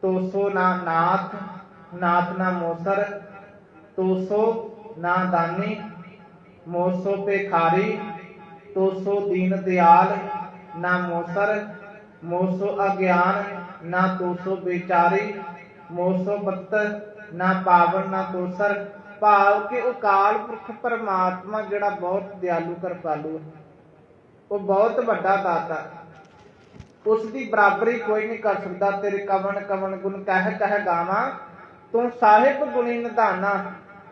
ਤੋਸੋ ਨਾ ਨਾਥ ਨਾਥ ਨਾ ਮੋਸਰ, ਤੋਸੋ ਨਾ ਦਾਨੀ, ਮੋਸੋ ਪੇਖਾਰੀ ਤੋਸੋ ਦੀਨ ਦਿਆਲ, ਨਾ ਮੋਸਰ, ਮੋਸੋ ਅਗਿਆਨ, ਨਾ ਤੋਸੋ ਵਿਚਾਰੀ ਮੋਸੋ ਬੱਤ ਨਾ ਪਾਵਨ ਨਾ ਤੋਸਰ। ਭਾਵ ਕਿ ਉਹ ਪੁਰਖ ਪਰਮਾਤਮਾ ਜਿਹੜਾ ਬਹੁਤ ਦਿਆਲੂ ਕਿਰਪਾਲੂ ਹੈ। ਉਹ ਬਹੁਤ ਵੱਡਾ ਦਾਤਾ ਉਸ ਦੀ ਬਰਾਬਰੀ ਕੋਈ ਨਹੀਂ ਕਰ ਸਕਦਾ। ਤੇਰੇ ਕਵਨ ਕਵਨ ਗੁਣ ਕਹਿ ਕਹਿ ਗਾਵਾਂ, ਤੂੰ ਸਾਹਿਬ ਗੁਣੀ ਨਿਧਾਨਾ।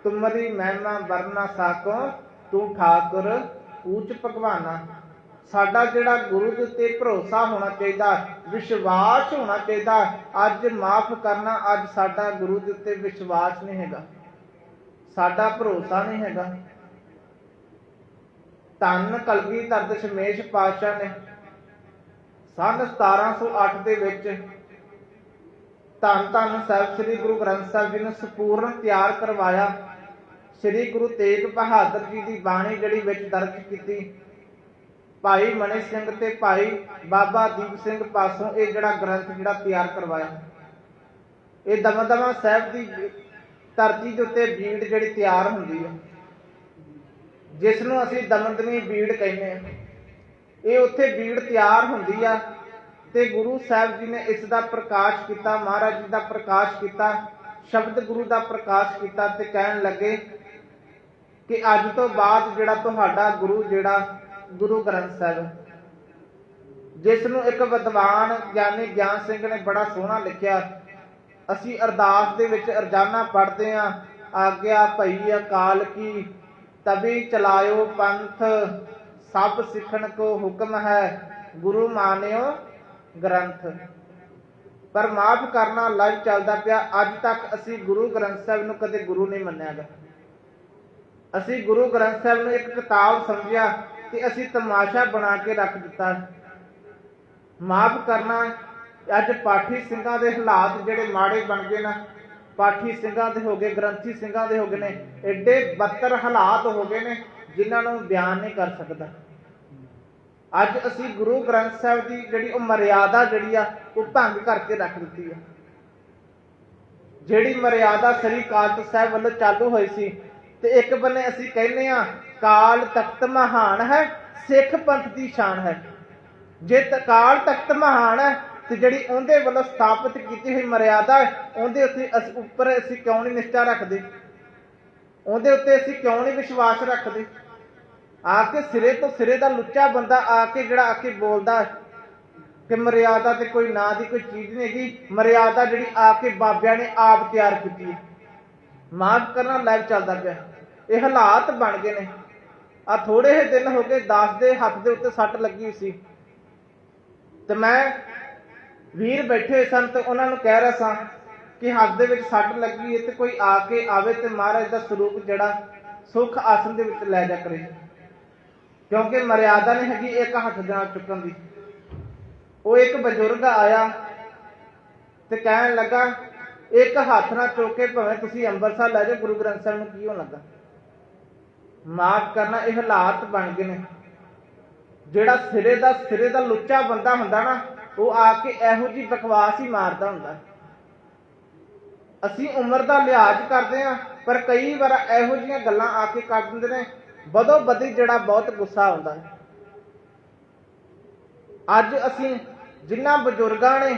ਤੁਮਰੀ ਮਹਿਮਾ ਵਰਨਾ ਸਾਕੋ, ਤੂੰ ਠਾਕੁਰ, ਊਚ ਭਗਵਾਨਾ। ਸਾਡਾ ਜਿਹੜਾ ਗੁਰੂ ਦੇ ਉੱਤੇ ਭਰੋਸਾ ਹੋਣਾ ਚਾਹੀਦਾ, ਵਿਸ਼ਵਾਸ ਹੋਣਾ ਚਾਹੀਦਾ, ਅੱਜ ਮਾਫ ਕਰਨਾ, ਅੱਜ ਸਾਡਾ ਗੁਰੂ ਦੇ ਉੱਤੇ ਵਿਸ਼ਵਾਸ ਨਹੀਂ ਹੈਗਾ। ਸਾਡਾ ਭਰੋਸਾ ਨਹੀਂ ਹੈਗਾ। ਧੰਨ ਕਲਗੀਧਰ ਦਸ਼ਮੇਸ਼ ਪਾਤਸ਼ਾਹ ਨੇ ਸੰਨ 1708 ਦੇ ਵਿੱਚ ਧੰਨ ਧੰਨ ਸਾਹਿਬ, ਸ੍ਰੀ ਗੁਰੂ ਗ੍ਰੰਥ ਸਾਹਿਬ ਜੀ ਨੂੰ ਸੰਪੂਰਨ ਤਿਆਰ ਕਰਵਾਇਆ। ਸ੍ਰੀ ਗੁਰੂ ਤੇਗ ਬਹਾਦਰ ਜੀ ਦੀ ਬਾਣੀ ਜਿਹੜੀ ਵਿੱਚ ਦਰਜ ਕੀਤੀ, ਭਾਈ ਮਨੀ ਸਿੰਘ ਤੇ ਭਾਈ ਬਾਬਾ ਦੀਪ ਸਿੰਘ ਪਾਸੋਂ ਇਹ ਜਿਹੜਾ ਗ੍ਰੰਥ ਜਿਹੜਾ ਤਿਆਰ ਕਰਵਾਇਆ। ਇਹ ਦਮਦਮਾ ਸਾਹਿਬ ਦੀ ਧਰਤੀ ਦੇ ਉੱਤੇ ਬੀੜ ਜਿਹੜੀ ਤਿਆਰ ਹੁੰਦੀ ਹੈ ਜਿਸ ਨੂੰ ਅਸੀਂ ਦਮਦਮੀ ਬੀੜ ਕਹਿੰਦੇ ਆ ਇਹ ਉੱਥੇ ਬੀੜ ਤਿਆਰ ਹੁੰਦੀ ਆ ਤੇ ਗੁਰੂ ਸਾਹਿਬ ਜੀ ਨੇ ਇਸ ਦਾ ਪ੍ਰਕਾਸ਼ ਕੀਤਾ, ਮਹਾਰਾਜ ਜੀ ਦਾ ਪ੍ਰਕਾਸ਼ ਕੀਤਾ, ਸ਼ਬਦ ਗੁਰੂ ਦਾ ਪ੍ਰਕਾਸ਼ ਕੀਤਾ ਤੇ ਕਹਿਣ ਲੱਗੇ ਕਿ ਅੱਜ ਤੋਂ ਬਾਅਦ ਜਿਹੜਾ ਤੁਹਾਡਾ ਗੁਰੂ ਜਿਹੜਾ ਗੁਰੂ ਗ੍ਰੰਥ ਸਾਹਿਬ, ਜਿਸ ਨੂੰ ਇੱਕ ਵਿਦਵਾਨ ਗਿਆਨੀ ਗਿਆਨ ਸਿੰਘ ਨੇ ਬੜਾ ਸੋਹਣਾ ਲਿਖਿਆ, ਅਸੀਂ ਅਰਦਾਸ ਦੇ ਵਿੱਚ ਅਰਜ਼ਾਨਾ ਪੜ੍ਹਦੇ ਆਂ ਆਗਿਆ ਭਈ ਅਕਾਲ ਕੀ ਤਬੀ ਚਲਾਇਓ ਪੰਥ, ਸਭ ਸਿੱਖਣ ਕੋ ਹੁਕਮ ਹੈ, ਗੁਰੂ ਮਾਨਿਓ ਗ੍ਰੰਥ। ਪਰ ਮਾਫ ਕਰਨਾ ਲੱਗ ਚੱਲਦਾ ਪਿਆ, ਅੱਜ ਤੱਕ ਅਸੀਂ ਗੁਰੂ ਗ੍ਰੰਥ ਸਾਹਿਬ ਨੂੰ ਕਦੇ ਗੁਰੂ ਨਹੀਂ ਮੰਨਿਆਗਾ। ਅਸੀਂ ਗੁਰੂ ਗ੍ਰੰਥ ਸਾਹਿਬ ਨੂੰ ਇੱਕ ਕਿਤਾਬ ਸਮਝਿਆ ਤੇ ਅਸੀਂ ਤਮਾਸ਼ਾ ਬਣਾ ਕੇ ਰੱਖ ਦਿੱਤਾ। ਮਾਫ ਕਰਨਾ, ਅੱਜ ਪਾਠੀ ਸਿੰਘਾਂ ਦੇ ਹਾਲਾਤ ਜਿਹੜੇ ਮਾੜੇ ਬਣ ਗਏ ਨਾ, ਪਾਠੀ ਸਿੰਘਾਂ ਦੇ ਹੋ ਗਏ, ਗ੍ਰੰਥੀ ਸਿੰਘਾਂ ਦੇ ਹੋ ਗਏ ਨੇ ਐਡੇ ਬੱਤਰ ਹਾਲਾਤ ਹੋ ਗਏ ਨੇ, ਜਿਨ੍ਹਾਂ ਨੂੰ ਬਿਆਨ ਨਹੀਂ ਕਰ ਸਕਦਾ। ਅੱਜ ਅਸੀਂ ਗੁਰੂ ਗ੍ਰੰਥ ਸਾਹਿਬ ਦੀ ਜਿਹੜੀ ਉਹ ਮਰਿਆਦਾ ਜਿਹੜੀ ਆ, ਉਹ ਭੰਗ ਕਰਕੇ ਰੱਖ ਦਿੱਤੀ ਆ। ਜਿਹੜੀ ਮਰਿਆਦਾ ਸ੍ਰੀ ਕਾਲਤ ਸਾਹਿਬ ਵੱਲੋਂ ਚਾਲੂ ਹੋਈ ਸੀ ਤੇ ਇੱਕ ਬੰਨੇ ਅਸੀਂ ਕਹਿੰਦੇ ਆ ਕਾਲ ਤਖਤ ਮਹਾਨ ਹੈ ਸਿੱਖ ਪੰਥ ਦੀ ਸ਼ਾਨ ਹੈ। ਜੇ ਕਾਲ ਤਖਤ ਮਹਾਨ ਹੈ ਤੇ ਜਿਹੜੀ ਉਹਦੇ ਵੱਲੋਂ ਸਥਾਪਿਤ ਕੀਤੀ ਹੋਈ ਮਰਿਆਦਾ ਹੈ, ਉਹਦੇ ਉੱਤੇ ਅਸੀਂ ਉੱਪਰ ਅਸੀਂ ਕਿਉਂ ਨਹੀਂ ਨਿਸ਼ਚਾ ਰੱਖਦੇ? ਉਹਦੇ ਉੱਤੇ ਅਸੀਂ ਕਿਉਂ ਨਹੀਂ ਵਿਸ਼ਵਾਸ ਰੱਖਦੇ? ਆ ਕੇ ਸਿਰੇ ਤੋਂ ਸਿਰੇ ਦਾ ਲੁੱਚਾ ਬੰਦਾ ਆ ਕੇ ਜਿਹੜਾ ਆ ਕੇ ਬੋਲਦਾ ਕਿ ਮਰਿਆਦਾ ਤੇ ਕੋਈ ਨਾਂ ਦੀ ਕੋਈ ਚੀਜ਼ ਨਹੀਂ ਹੈਗੀ ਮਰਿਆਦਾ ਜਿਹੜੀ ਆ ਕੇ ਬਾਬਿਆਂ ਨੇ ਆਪ ਤਿਆਰ ਕੀਤੀ ਮਾਫ ਕਰਨਾ ਲਾਈਵ ਚੱਲਦਾ ਪਿਆ। ਇਹ ਹਾਲਾਤ ਬਣ ਗਏ ਨੇ। ਆ ਥੋੜੇ ਜਿਹੇ ਦਿਨ ਹੋ ਗਏ 10 ਦੇ ਹੱਥ ਦੇ ਉੱਤੇ ਸੱਟ ਲੱਗੀ ਹੋਈ ਸੀ। ਤੇ ਮੈਂ ਵੀਰ ਬੈਠੇ ਸਨ ਤੇ ਉਹਨਾਂ ਨੂੰ ਕਹਿ ਰਿਹਾ ਸਾਂ ਕਿ ਹੱਥ ਦੇ ਵਿੱਚ ਸੱਟ ਲੱਗੀ ਹੈ ਤੇ ਕੋਈ ਆ ਕੇ ਆਵੇ ਤੇ ਮਹਾਰਾਜ ਦਾ ਸਰੂਪ ਜਿਹੜਾ ਸੁਖ ਆਸਨ ਦੇ ਵਿੱਚ ਲੈ ਜਾ ਕਰੇ। ਕਿਉਂਕਿ ਮਰਿਆਦਾ ਨਹੀਂ ਹੈਗੀ, ਇੱਕ ਹੱਥ ਦੇ ਨਾਲ ਚੁੱਕਣ ਦੀ। ਉਹ ਇੱਕ ਬਜ਼ੁਰਗ ਆਇਆ ਤੇ ਕਹਿਣ ਲੱਗਾ, ਇੱਕ ਹੱਥ ਨਾਲ ਚੁੱਕ ਕੇ ਭਾਵੇਂ ਤੁਸੀਂ ਅੰਮ੍ਰਿਤਸਰ ਲੈ ਜਾਓ, ਗੁਰੂ ਗ੍ਰੰਥ ਸਾਹਿਬ ਨੂੰ ਕੀ ਹੋਣ ਲੱਗਾ? ਮਾਫ ਕਰਨਾ, ਇਹ ਹਾਲਾਤ ਬਣ ਗਏ ਨੇ। ਜਿਹੜਾ ਸਿਰੇ ਦਾ ਸਿਰੇ ਦਾ ਲੁੱਚਾ ਬੰਦਾ ਹੁੰਦਾ ਨਾ, ਉਹ ਆ ਕੇ ਇਹੋ ਜੀ ਬਕਵਾਸ ਹੀ ਮਾਰਦਾ ਹੁੰਦਾ। ਅਸੀਂ ਉਮਰ ਦਾ ਲਿਹਾਜ਼ ਕਰਦੇ ਆ ਪਰ ਕਈ ਵਾਰ ਇਹੋ ਜੀਆਂ ਗੱਲਾਂ ਆ ਕੇ ਕਰ ਦਿੰਦੇ ਨੇ। ਬਦੋ ਬਦੀ ਜਿਹੜਾ ਬਹੁਤ ਗੁੱਸਾ ਆਉਂਦਾ ਹੈ। ਅੱਜ ਅਸੀਂ ਜਿਨ੍ਹਾਂ ਬਜ਼ੁਰਗਾਂ ਨੇ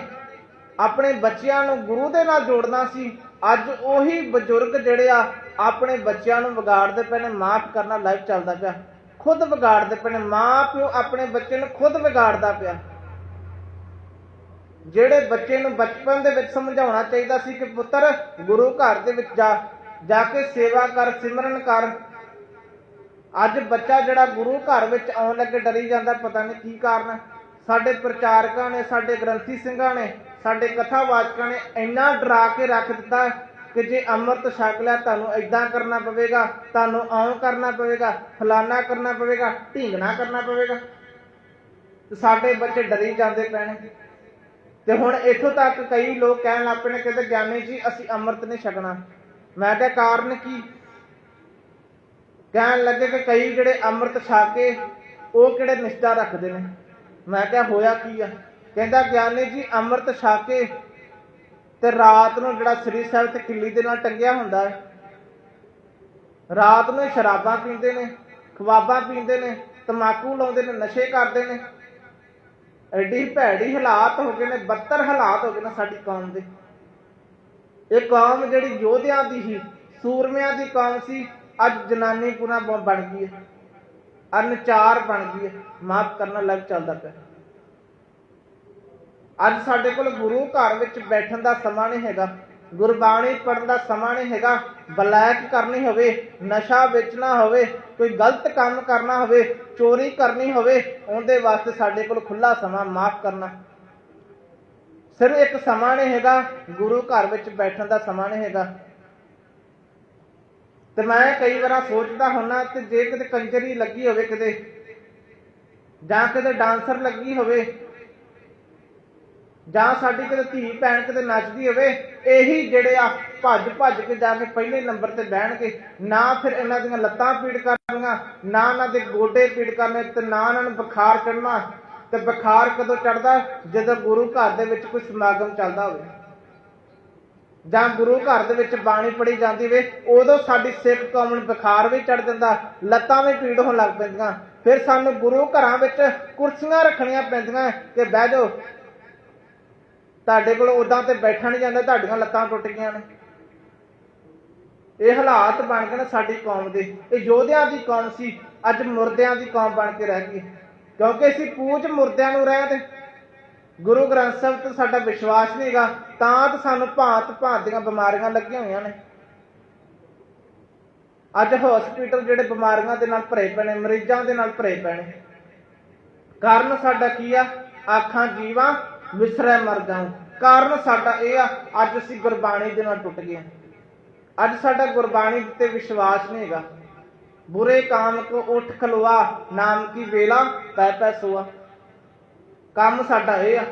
ਆਪਣੇ ਬੱਚਿਆਂ ਨੂੰ ਗੁਰੂ ਦੇ ਨਾਲ ਜੋੜਨਾ ਸੀ, ਅੱਜ ਉਹੀ ਬਜ਼ੁਰਗ ਜਿਹੜੇ ਆ ਆਪਣੇ ਬੱਚਿਆਂ ਨੂੰ ਵਿਗਾੜਦੇ ਪਏ ਨੇ, ਮਾਫ ਕਰਨਾ ਲਾਈਵ ਚੱਲਦਾ ਪਿਆ। ਖੁਦ ਵਿਗਾੜਦੇ ਪਏ ਨੇ, ਮਾਂ ਪਿਓ ਆਪਣੇ ਬੱਚੇ ਨੂੰ ਖੁਦ ਵਿਗਾੜਦਾ ਪਿਆ। ਜਿਹੜੇ ਬੱਚੇ ਨੂੰ ਬਚਪਨ ਦੇ ਵਿੱਚ ਸਮਝਾਉਣਾ ਚਾਹੀਦਾ ਸੀ ਕਿ ਪੁੱਤਰ, ਗੁਰੂ ਘਰ ਦੇ ਵਿੱਚ ਜਾ ਜਾ ਕੇ ਸੇਵਾ ਕਰ, ਸਿਮਰਨ ਕਰ। ਅੱਜ ਬੱਚਾ ਜਿਹੜਾ ਗੁਰੂ ਘਰ ਵਿੱਚ ਆਉਣ ਲੱਗੇ, ਡਰੀ ਜਾਂਦਾ, ਪਤਾ ਨਹੀਂ ਕੀ ਕਾਰਨ ਸਾਡੇ ਪ੍ਰਚਾਰਕਾਂ ਨੇ, ਸਾਡੇ ਗ੍ਰੰਥੀ ਸਿੰਘਾਂ ਨੇ, ਸਾਡੇ ਕਥਾਵਾਚਕਾਂ ਨੇ ਇੰਨਾ ਡਰਾ ਕੇ ਰੱਖ ਦਿੱਤਾ ਕਿ ਜੇ ਅੰਮ੍ਰਿਤ ਛਕ ਲਿਆ, ਤੁਹਾਨੂੰ ਐਦਾਂ ਕਰਨਾ ਪਵੇਗਾ, ਤੁਹਾਨੂੰ ਆਉਂ ਕਰਨਾ ਪਵੇਗਾ, ਫਲਾਨਾ ਕਰਨਾ ਪਵੇਗਾ, ਢੀਂਗਣਾ ਕਰਨਾ ਪਵੇਗਾ। ਤੇ ਸਾਡੇ ਬੱਚੇ ਡਰੀ ਜਾਂਦੇ ਪੈਣੇ। ਤੇ ਹੁਣ ਇੱਥੋਂ ਤੱਕ ਕਈ ਲੋਕ ਕਹਿਣ ਲੱਗ ਪਏ ਨੇ ਕਹਿੰਦੇ ਗਿਆਨੀ ਜੀ, ਅਸੀਂ ਅੰਮ੍ਰਿਤ ਨਹੀਂ ਛਕਣਾ। ਮੈਂ ਕਿਹਾ ਕਾਰਨ ਕੀ? ਕਹਿਣ ਲੱਗੇ ਕਿ ਕਈ ਜਿਹੜੇ ਅੰਮ੍ਰਿਤ ਛਕ ਕੇ, ਉਹ ਕਿਹੜੇ ਨਿਸ਼ਠਾ ਰੱਖਦੇ ਨੇ? ਮੈਂ ਕਿਹਾ ਹੋਇਆ ਕੀ ਆ? ਕਹਿੰਦਾ ਗਿਆਨੀ ਜੀ, ਅੰਮ੍ਰਿਤ ਛਕ ਕੇ ਤੇ ਰਾਤ ਨੂੰ ਜਿਹੜਾ ਸ੍ਰੀ ਸਾਹਿਬ ਤੇ ਕਿੱਲੀ ਦੇ ਨਾਲ ਟੰਗਿਆ ਹੁੰਦਾ ਹੈ, ਰਾਤ ਨੂੰ ਸ਼ਰਾਬਾਂ ਪੀਂਦੇ ਨੇ, ਖਵਾਬਾਂ ਪੀਂਦੇ ਨੇ ਤਮਾਕੂ ਲਾਉਂਦੇ ਨੇ, ਨਸ਼ੇ ਕਰਦੇ ਨੇ, ਐਡੀ ਭੈੜੀ ਹਾਲਾਤ ਹੋ ਗਏ ਨੇ ਬੱਤਰ ਹਾਲਾਤ ਹੋ ਗਏ ਨੇ ਸਾਡੀ ਕੌਮ ਦੇ। ਇਹ ਕੌਮ ਜਿਹੜੀ ਯੋਧਿਆਂ ਦੀ ਸੀ, ਸੂਰਮਿਆਂ ਦੀ ਕੌਮ ਸੀ, ਅੱਜ ਜਨਾਨੀ ਪੁਨਾ ਬਣ ਗਈ ਹੈ, ਅਨਚਾਰ ਬਣ ਗਈ ਹੈ, ਮਾਫ ਕਰਨਾ ਲੱਗ ਚੱਲਦਾ ਪਿਆ। ਅੱਜ ਸਾਡੇ ਕੋਲ ਗੁਰੂ ਘਰ ਵਿੱਚ ਬੈਠਣ ਦਾ ਸਮਾਂ ਨਹੀਂ ਹੈਗਾ। ਗੁਰਬਾਣੀ ਪੜਨ ਦਾ ਸਮਾਂ ਨਹੀਂ ਹੈਗਾ। ਬਲੈਕ ਕਰਨੀ ਹੋਵੇ, ਨਸ਼ਾ ਵੇਚਣਾ ਹੋਵੇ, ਕੋਈ ਗਲਤ ਕੰਮ ਕਰਨਾ ਹੋਵੇ, ਚੋਰੀ ਕਰਨੀ ਹੋਵੇ, ਉਹਦੇ ਵਾਸਤੇ ਸਾਡੇ ਕੋਲ ਖੁੱਲਾ ਸਮਾਂ ਮਾਫ ਕਰਨਾ। ਸਿਰਫ ਇੱਕ ਸਮਾਂ ਨਹੀਂ ਹੈਗਾ, ਗੁਰੂ ਘਰ ਵਿੱਚ ਬੈਠਣ ਦਾ ਸਮਾਂ ਨਹੀਂ ਹੈਗਾ। ਤੇ ਮੈਂ ਕਈ ਵਾਰ ਸੋਚਦਾ ਹੁੰਨਾ ਕਿ ਜੇ ਕਿਤੇ ਕੰਜਰੀ ਲੱਗੀ ਹੋਵੇ ਕਿਤੇ, ਜਾਂ ਕਿਤੇ ਡਾਂਸਰ ਲੱਗੀ ਹੋਵੇ ਜਾਂ ਸਾਡੀ ਕਿਤੇ ਧੀ ਭੈਣ ਕਿਤੇ ਨੱਚਦੀ ਹੋਵੇ, ਇਹੀ ਜਿਹੜੇ ਆ ਭੱਜ ਭੱਜ ਕੇ ਜਾ ਕੇ ਪਹਿਲੇ ਨੰਬਰ ਤੇ ਬਹਿਣਗੇ, ਨਾ ਫਿਰ ਇਹਨਾਂ ਦੀਆਂ ਲੱਤਾਂ ਪੀੜ ਕਰਨੀਆਂ, ਨਾ ਇਹਨਾਂ ਦੇ ਗੋਡੇ ਪੀੜ ਕਰਨੇ ਤੇ ਨਾ ਇਹਨਾਂ ਨੂੰ ਬੁਖਾਰ ਚੜਨਾ ਤੇ ਬੁਖਾਰ ਕਦੋਂ ਚੜਦਾ ਜਦੋਂ ਗੁਰੂ ਘਰ ਦੇ ਵਿੱਚ ਕੋਈ ਸਮਾਗਮ ਚੱਲਦਾ ਹੋਵੇ। ਜਾਂ ਗੁਰੂ ਘਰ ਦੇ ਵਿੱਚ ਬਾਣੀ ਪੜੀ ਜਾਂਦੀ ਵੇ ਉਦੋਂ ਸਾਡੀ ਸਿੱਖ ਕੌਮ ਨੂੰ ਬੁਖਾਰ ਵੀ ਚੜ ਜਾਂਦਾ ਲੱਤਾਂ ਵੀ ਪੀੜ ਹੋਣ ਲੱਗ ਪੈਂਦੀਆਂ। ਫਿਰ ਸਾਨੂੰ ਗੁਰੂ ਘਰਾਂ ਵਿੱਚ ਕੁਰਸੀਆਂ ਰੱਖਣੀਆਂ ਪੈਂਦੀਆਂ, ਕਿ ਬਹਿ ਜਾਓ ਤੁਹਾਡੇ ਕੋਲ ਉਦਾਂ ਤੇ ਬੈਠਾ ਨਹੀਂ ਜਾਂਦਾ, ਤੁਹਾਡੀਆਂ ਲੱਤਾਂ ਟੁੱਟ ਗਈਆਂ ਨੇ। ਇਹ ਹਾਲਾਤ ਬਣ ਗਏ ਸਾਡੀ ਕੌਮ ਦੇ। ਇਹ ਯੋਧਿਆਂ ਦੀ ਕੌਮ ਸੀ, ਅੱਜ ਮੁਰਦਿਆਂ ਦੀ ਕੌਮ ਬਣ ਕੇ ਰਹਿ ਗਈ ਕਿਉਂਕਿ ਅਸੀਂ ਪੂਜ ਮੁਰਦਿਆਂ ਨੂੰ ਰਹਿ ਤੇ ਗੁਰੂ ਗ੍ਰੰਥ ਸਾਹਿਬ ਤੇ ਸਾਡਾ ਵਿਸ਼ਵਾਸ ਨਹੀਂਗਾ ਤਾਂ ਤਾਂ ਸਾਨੂੰ ਭਾਂਤ ਭਾਂਤ ਦੀਆਂ ਬਿਮਾਰੀਆਂ ਲੱਗੀਆਂ ਹੋਈਆਂ ਨੇ। ਅੱਜ ਹਸਪੀਟਲ ਜਿਹੜੇ ਬਿਮਾਰੀਆਂ ਦੇ ਨਾਲ ਭਰੇ ਪਏ ਨੇ, ਮਰੀਜ਼ਾਂ ਦੇ ਨਾਲ ਭਰੇ ਪਏ ਨੇ। ਕਾਰਨ ਸਾਡਾ ਕੀ ਆ? ਆਖਾਂ ਜੀਵਾਂ ਵਿਸਰੈ ਮਰ ਜਾਉ ਕਾਰਨ ਸਾਡਾ ਇਹ ਆ, ਅੱਜ ਅਸੀਂ ਗੁਰਬਾਣੀ ਦੇ ਨਾਲ ਟੁੱਟ ਗਏ ਅੱਜ ਸਾਡਾ ਗੁਰਬਾਣੀ ਤੇ ਵਿਸ਼ਵਾਸ ਨਹੀਂ ਹੈਗਾ। ਬੁਰੇ ਕਾਮ ਕੋ ਉਠ ਖਲਵਾ ਨਾਮ ਕੀ ਵੇਲਾ, ਪੈ ਪੈ ਸੋਆ। ਕੰਮ ਸਾਡਾ ਇਹ ਆ,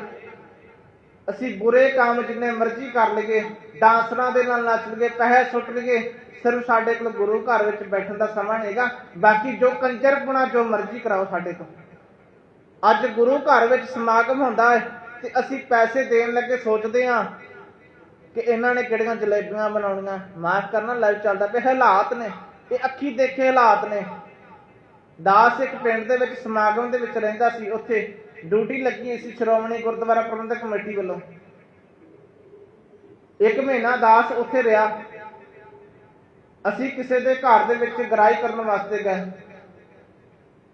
ਅਸੀਂ ਬੁਰੇ ਕੰਮ ਜਿੰਨੇ ਮਰਜ਼ੀ ਕਰ ਲਈਏ, ਡਾਂਸਰਾਂ ਦੇ ਨਾਲ ਨੱਚ ਲਈਏ ਪੈਸੇ ਸੁੱਟ ਲਈਏ, ਸਿਰਫ ਸਾਡੇ ਕੋਲ ਗੁਰੂ ਘਰ ਵਿੱਚ ਬੈਠਣ ਦਾ ਸਮਾਂ ਹੈਗਾ। ਬਾਕੀ ਜੋ ਕੰਜਰਪੁਣਾ ਜੋ ਮਰਜ਼ੀ ਕਰਾਓ ਸਾਡੇ ਤੋਂ ਅੱਜ ਗੁਰੂ ਘਰ ਵਿੱਚ ਸਮਾਗਮ ਹੁੰਦਾ ਹੈ ਤੇ ਅਸੀਂ ਪੈਸੇ ਦੇਣ ਲੱਗੇ, ਸੋਚਦੇ ਹਾਂ ਕਿ ਇਹਨਾਂ ਨੇ ਕਿਹੜੀਆਂ ਜਲੇਬੀਆਂ ਬਣਾਉਣੀਆਂ। ਮਾਫ ਕਰਨਾ ਲਾਈਵ ਚੱਲਦਾ ਪਿਆ। ਹਾਲਾਤ ਨੇ, ਇਹ ਅੱਖੀ ਦੇਖੇ ਹਾਲਾਤ ਨੇ। ਦਾਸ ਇੱਕ ਪਿੰਡ ਦੇ ਵਿੱਚ, ਸਮਾਗਮ ਦੇ ਵਿੱਚ ਰਹਿੰਦਾ ਸੀ। ਉੱਥੇ ਡਿਊਟੀ ਲੱਗੀ ਸੀ ਸ਼੍ਰੋਮਣੀ ਗੁਰਦੁਆਰਾ ਪ੍ਰਬੰਧਕ ਕਮੇਟੀ ਵੱਲੋਂ। ਇੱਕ ਮਹੀਨਾ ਦਾਸ ਉੱਥੇ ਰਿਹਾ। ਅਸੀਂ ਕਿਸੇ ਦੇ ਘਰ ਦੇ ਵਿੱਚ ਗਰਾਈ ਕਰਨ ਵਾਸਤੇ ਗਏ।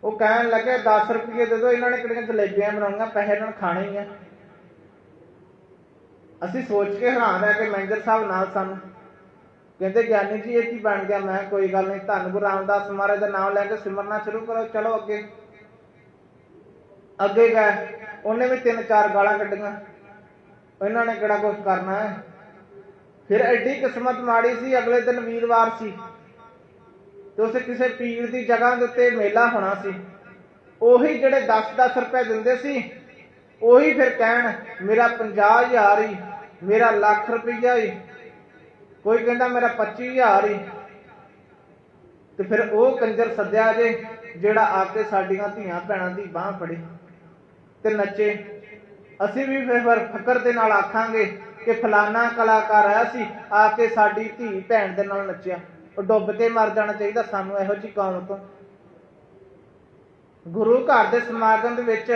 ਉਹ ਕਹਿਣ ਲੱਗੇ 10 ਰੁਪਏ ਦੇ ਦਿਓ, ਇਹਨਾਂ ਨੇ ਕਿਹੜੀਆਂ ਜਲੇਬੀਆਂ ਬਣਾਉਣੀਆਂ, ਪੈਸੇ ਇਹਨਾਂ ਨੇ ਖਾਣੇ ਹੀ ਆ। ਅਸੀਂ ਸੋਚ ਕੇ ਹੈਰਾਨ ਰਹਿ ਕੇ ਮੈਨੇਜਰ ਸਾਹਿਬ ਨਾਲ ਸਨ ਕਹਿੰਦੇ ਗਿਆਨੀ ਜੀ, ਇਹ ਕੀ ਬਣ ਗਿਆ? ਮੈਂ ਕੋਈ ਗੱਲ ਨਹੀਂ, ਧੰਨ ਗੁਰੂ ਰਾਮਦਾਸ ਮਹਾਰਾਜ ਦਾ ਨਾਮ ਲੈ ਕੇ ਸਿਮਰਨਾ ਸ਼ੁਰੂ ਕਰੋ, ਚਲੋ ਅੱਗੇ। ਅੱਗੇ ਗਏ। ਉਹਨੇ ਵੀ ਤਿੰਨ ਚਾਰ ਗਾਲਾਂ ਕੱਢੀਆਂ। ਇਹਨਾਂ ਨੇ ਕਿਹੜਾ ਕੁਝ ਕਰਨਾ ਹੈ? ਫਿਰ ਐਡੀ ਕਿਸਮਤ ਮਾੜੀ ਸੀ, ਅਗਲੇ ਦਿਨ ਵੀਰਵਾਰ ਸੀ। ਤੇ ਉਸੇ ਕਿਸੇ ਪੀਰ ਦੀ ਜਗ੍ਹਾ ਦੇ ਉੱਤੇ ਮੇਲਾ ਹੋਣਾ ਸੀ। ਉਹੀ ਜਿਹੜੇ 10-10 ਰੁਪਏ ਦਿੰਦੇ ਸੀ ਉਹੀ ਫਿਰ ਕਹਿਣ, ਮੇਰਾ 50000 ਹੀ ਮੇਰਾ ਲੱਖ ਰੁਪਈਆ ਹੀ ਕੋਈ ਕਹਿੰਦਾ ਮੇਰਾ 25000 ਹੀ ਤੇ ਫਿਰ ਉਹ ਕੰਜਰ ਸੱਦਿਆ ਜੇ, ਜਿਹੜਾ ਆ ਕੇ ਸਾਡੀਆਂ ਧੀਆਂ ਭੈਣਾਂ ਦੀ ਬਾਹ ਫੜੇ। ਤੇ ਨੱਚੇ, ਅਸੀਂ ਵੀ ਫਿਰ ਫਕਰ ਦੇ ਨਾਲ ਆਖਾਂਗੇ ਕਿ ਫਲਾਨਾ ਕਲਾਕਾਰ ਆਇਆ ਸੀ, ਆ ਕੇ ਸਾਡੀ ਧੀ ਭੈਣ ਦੇ ਨਾਲ ਨੱਚਿਆ। ਉਹ ਡੁੱਬ ਕੇ ਮਰ ਜਾਣਾ ਚਾਹੀਦਾ ਸਾਨੂੰ, ਇਹੋ ਜਿਹੀ ਕੌਮ ਤੋਂ। ਗੁਰੂ ਘਰ ਦੇ ਸਮਾਗਮ ਦੇ ਵਿੱਚ